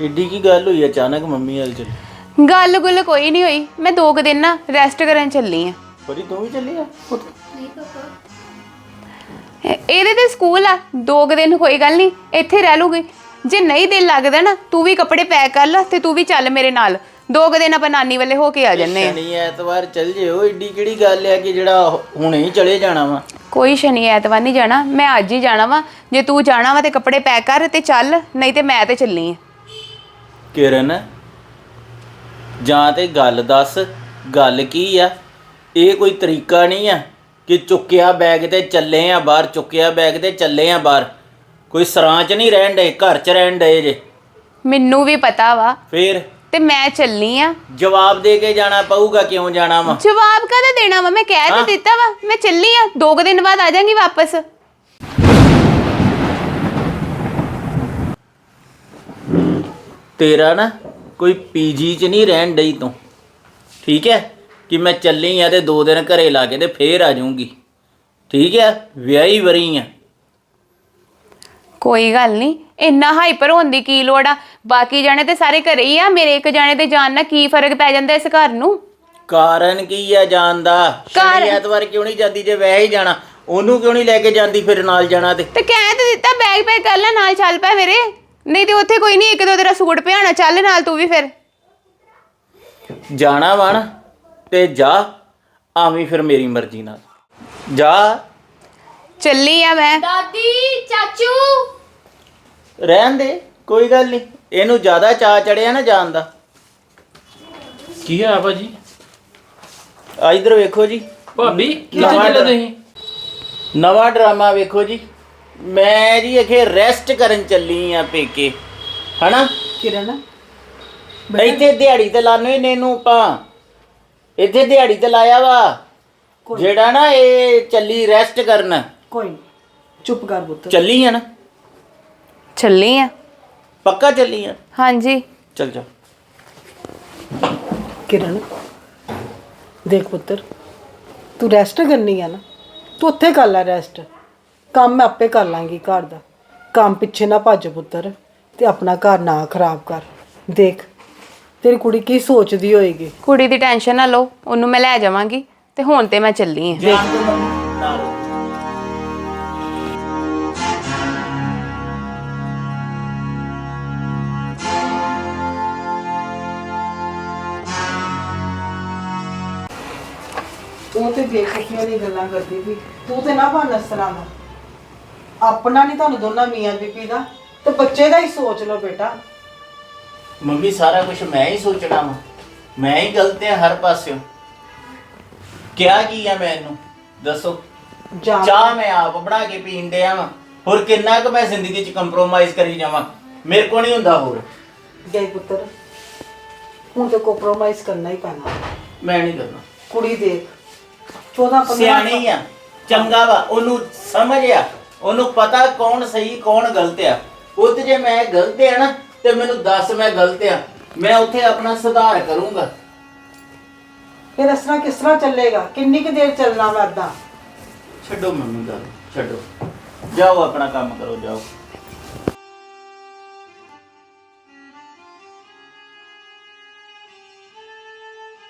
ਏਡੀ ਕੀ ਗੱਲ ਹੋਈ ਅਚਾਨਕ ਮੰਮੀ ਵਾਲ ਚੱਲ। ਗੱਲ ਗੁੱਲ ਕੋਈ ਨਹੀਂ ਹੋਈ। ਮੈਂ ਦੋ ਕੁ ਦਿਨ ਨਾ ਰੈਸਟ ਕਰਨ ਚੱਲੀ ਆ। ਪਰੀ ਤੂੰ ਵੀ ਚੱਲੀ ਆ? ਇਹਦੇ ਤੇ ਸਕੂਲ ਆ। ਦੋ ਕੁ ਦਿਨ ਕੋਈ ਗੱਲ ਨਹੀਂ ਇੱਥੇ ਰਹਿ ਲੂਗੀ ਜੇ ਨਹੀਂ ਦਿਲ ਲੱਗਦਾ ਨਾ ਤੂੰ ਵੀ ਕੱਪੜੇ ਪੈਕ ਕਰ ਲੈ ਤੇ ਤੂੰ ਵੀ ਚੱਲ ਮੇਰੇ ਨਾਲ। ਦੋ ਕੁ ਦਿਨ ਆਪਾਂ ਨਾਨੀ ਵੱਲੇ ਹੋ ਕੇ ਆ ਜੰਨੇ ਆ ਸ਼ਨੀ ਐਤਵਾਰ ਚੱਲ ਜਿਓ ਏਡੀ ਕਿਹੜੀ ਗੱਲ ਆ ਕਿ ਜਿਹੜਾ ਹੁਣੇ ਹੀ ਚਲੇ ਜਾਣਾ ਵਾ? ਕੋਈ ਸ਼ਨੀ ਐਤਵਾਰ ਨਹੀਂ ਜਾਣਾ ਮੈਂ ਅੱਜ ਹੀ ਜਾਣਾ ਵਾ। ਜੇ ਤੂੰ ਜਾਣਾ ਵਾ ਤੇ ਕੱਪੜੇ ਪੈਕ ਕਰ ਤੇ ਚੱਲ ਨਹੀਂ ਤੇ ਮੈਂ ਤੇ ਚੱਲੀ ਆ ਕਿਰਨ ਜਾਂ ਤੇ ਗੱਲ ਦੱਸ ਗੱਲ ਕੀ ਆ? ਇਹ ਕੋਈ ਤਰੀਕਾ ਨਹੀਂ ਆ ਕਿ ਚੁੱਕਿਆ ਬੈਗ ਤੇ ਚੱਲੇ ਆ ਬਾਹਰ ਚੁੱਕਿਆ ਬੈਗ ਤੇ ਚੱਲੇ ਆ ਬਾਹਰ। ਕੋਈ ਸਰਾਂ ਚ ਨਹੀਂ ਰਹਿਣ ਡੇ ਘਰ ਚ ਰਹਿਣ ਡੇ ਜੇ। ਮੈਨੂੰ ਵੀ ਪਤਾ ਵਾ। ਫੇਰ? ਤੇ ਮੈਂ ਚੱਲੀ ਆ। ਜਵਾਬ ਦੇ ਕੇ ਜਾਣਾ ਪਊਗਾ ਕਿਉਂ ਜਾਣਾ ਵਾ? ਜਵਾਬ ਕਦੇ ਦੇਣਾ ਵਾ? ਮੈਂ ਕਹਿ ਤੇ ਦਿੱਤਾ ਵਾ ਮੈਂ ਚੱਲੀ ਆ ਦੋ ਕੁ ਦਿਨ ਬਾਅਦ ਆ ਜਾਾਂਗੀ ਵਾਪਸ। ਤੇਰਾ ਨਾ ਕੋਈ ਪੀਜੀ ਚ ਨਹੀਂ ਰਹਿਣ ਡਈ ਤੂੰ। ਠੀਕ ਹੈ ਕਿ ਮੈਂ ਚੱਲੀ ਆ ਤੇ ਦੋ ਦਿਨ ਘਰੇ ਲਾ ਕੇ ਤੇ ਫੇਰ ਆ ਜਾਊਂਗੀ। ਠੀਕ ਹੈ ਵਿਆਹੀ ਵਰੀ ਆ। ਕੋਈ ਗੱਲ ਨਹੀਂ ਇੰਨਾ ਹਾਈਪਰ ਹੋਣ ਦੀ ਕੀ ਲੋੜ ਆ? ਬਾਕੀ ਜਾਣੇ ਤੇ ਸਾਰੇ ਘਰੇ ਹੀ ਆ ਮੇਰੇ ਇੱਕ ਜਾਣੇ ਤੇ ਜਾਣ ਨਾਲ ਕੀ ਫ਼ਰਕ ਪੈ ਜਾਂਦਾ ਇਸ ਘਰ ਨੂੰ? ਕਾਰਨ ਕੀ ਆ ਜਾਣ ਦਾ? ਕਾਰਨ- ਸ਼ਨੀ ਐਤਵਾਰ ਕਿਉਂ ਨਹੀਂ ਜਾਂਦੀ ਜੇ ਵੈਸੇ ਹੀ ਜਾਣਾ? ਉਹਨੂੰ ਕਿਉਂ ਨਹੀਂ ਲੈ ਕੇ ਜਾਂਦੀ ਫਿਰ ਨਾਲ ਜਾਣਾ ਤੇ? ਤੇ ਕਹਿ ਤੇ ਦਿੱਤਾ ਬੈਗ ਪੈਕ ਕਰ ਲੈ ਨਾਲ ਚੱਲ ਪੈ ਮੇਰੇ ਨਹੀਂ ਤੇ ਉੱਥੇ ਕੋਈ ਨਹੀਂ ਇੱਕ ਦੋ ਤੇਰਾ ਸੂਟ ਪਿਆਣਾ ਚੱਲ ਨਾਲ ਤੂੰ ਵੀ ਫਿਰ। ਜਾਣਾ ਵਾ ਨਾ ਤੇ ਜਾ ਆਵੀਂ ਫਿਰ ਮੇਰੀ ਮਰਜ਼ੀ ਨਾਲ। ਜਾ। ਚੱਲੀ ਆ ਮੈਂ। ਦਾਦੀ ਚਾਚੂ। ਰਹਿਣ ਦੇ ਕੋਈ ਗੱਲ ਨਹੀਂ। ਇਹਨੂੰ ਜ਼ਿਆਦਾ ਚਾ ਚੜਿਆ ਨਾ ਜਾਣ ਦਾ। ਕੀ ਆ ਭਾਜੀ? ਆ ਇਧਰ ਵੇਖੋ ਜੀ। ਭਾਬੀ ਕਿੱਥੇ ਨਵਾਂ ਚੱਲੇ ਡਰਾ- ਤੁਸੀਂ? ਨਵਾਂ ਡਰਾਮਾ ਵੇਖੋ ਜੀ। ਮੈਂ ਜੀ ਅਖੇ ਰੈਸਟ ਕਰਨ ਚੱਲੀ ਆ ਪੇਕੇ। ਹਨਾ? ਕਿਰਨ ਇੱਥੇ ਦਿਹਾੜੀ ਤੇ ਲਾਣੇ ਨੇ ਨੂੰ ਆਪਾਂ। ਇੱਥੇ ਦਿਹਾੜੀ ਤੇ ਲਾਇਆ ਵਾ। ਜਿਹੜਾ ਨਾ ਇਹ ਚੱਲੀ ਰੈਸਟ ਕਰਨ। ਕੋਈ ਨੀ। ਚੁੱਪ ਕਰ ਪੁੱਤ। ਚੱਲੀ ਆ ਨਾ। ਚੱਲੀ ਆ। ਪੱਕਾ ਚੱਲੀ ਆ? ਹਾਂਜੀ। ਚੱਲ ਜਾ। ਕਿਰਨ ਦੇਖ ਪੁੱਤਰ ਤੂੰ ਰੈਸਟ ਕਰਨੀ ਆ ਨਾ। ਤੂੰ ਉੱਥੇ ਕਰ ਲੈ ਰੈਸਟ ਕੰਮ ਮੈਂ ਆਪੇ ਕਰ ਲਾਂਗੀ ਘਰ ਦਾ। ਕੰਮ ਪਿੱਛੇ ਨਾ ਭੱਜ ਪੁੱਤਰ ਤੇ ਆਪਣਾ ਘਰ ਨਾ ਖਰਾਬ ਕਰ। ਦੇਖ ਤੇਰੀ ਕੁੜੀ ਕੀ ਸੋਚਦੀ ਹੋਏਗੀ? ਕੁੜੀ ਦੀ ਟੈਨਸ਼ਨ ਨਾ ਲਓ ਉਹਨੂੰ ਮੈਂ ਲੈ ਜਾਵਾਂਗੀ ਤੇ ਹੁਣ ਤੇ ਮੈਂ ਚੱਲੀ ਆ। ਜਾਣ ਤੂੰ ਤੇ ਬੇਖੁਸ਼ੀਆਂ ਦੀ ਗੱਲਾਂ ਕਰਦੀ ਵੀ ਤੂੰ ਤੇ ਨਾ ਬਣ ਇਸ ਤਰ੍ਹਾਂ ਦਾ। ਆਪਣਾ ਨਹੀਂ ਤੁਹਾਨੂੰ ਦੋਨਾਂ ਮੀਆਂ ਬੀਬੀ ਦਾ ਤੇ ਬੱਚੇ ਦਾ ਹੀ ਸੋਚ ਲਓ ਬੇਟਾ। ਮੰਮੀ ਸਾਰਾ ਕੁਝ ਮੈਂ ਹੀ ਸੋਚਣਾ ਵਾ। ਮੈਂ ਹੀ ਗਲਤ ਹਾਂ ਹਰ ਪਾਸਿਓਂ। ਕਿਆ ਕੀ ਆ ਮੈਨੂੰ? ਦੱਸੋ। ਜਾਂ ਚਾਹ ਮੈਂ ਆਪ ਬਣਾ ਕੇ ਪੀਣ ਡਿਆ ਵਾਂ। ਹੋਰ ਕਿੰਨਾ ਕੁ ਮੈਂ ਜ਼ਿੰਦਗੀ 'ਚ ਕੰਪਰੋਮਾਈਜ਼ ਕਰੀ ਜਾਵਾਂ? ਮੇਰੇ ਕੋ ਨਹੀਂ ਹੁੰਦਾ ਹੋਰ। ਗਏ ਪੁੱਤਰ ਹੁਣ ਤੇ ਕੰਪਰੋਮਾਈਜ਼ ਕਰਨਾ ਹੀ ਪੈਣਾ। ਮੈਂ ਨਹੀਂ ਕਰਨਾ। ਕੁੜੀ ਦੇਖ। 14 15 ਸਿਆਣੀ ਆ ਚੰਗਾ ਵਾ ਉਹਨੂੰ ਸਮਝ ਆ ਉਹਨੂੰ ਪਤਾ ਕੌਣ ਸਹੀ ਕੌਣ ਗਲਤ ਆ। ਉਹ ਤੇ ਜੇ ਮੈਂ ਗਲਤ ਆ ਨਾ ਤੇ ਮੈਨੂੰ ਦੱਸ ਮੈਂ ਗਲਤ ਆ। ਮੈਂ ਉੱਥੇ ਆਪਣਾ ਸੁਧਾਰ ਕਰੂੰਗਾ। ਫਿਰ ਇਸ ਤਰ੍ਹਾਂ ਕਿਸ ਤਰ੍ਹਾਂ ਚੱਲੇਗਾ? ਕਿੰਨੀ ਕੁ ਦੇਰ ਚੱਲਣਾ ਵਾ ਏਦਾਂ? ਛੱਡੋ ਮੰਮੀ ਗੱਲ ਛੱਡੋ। ਜਾਓ ਆਪਣਾ ਕੰਮ ਕਰੋ ਜਾਓ।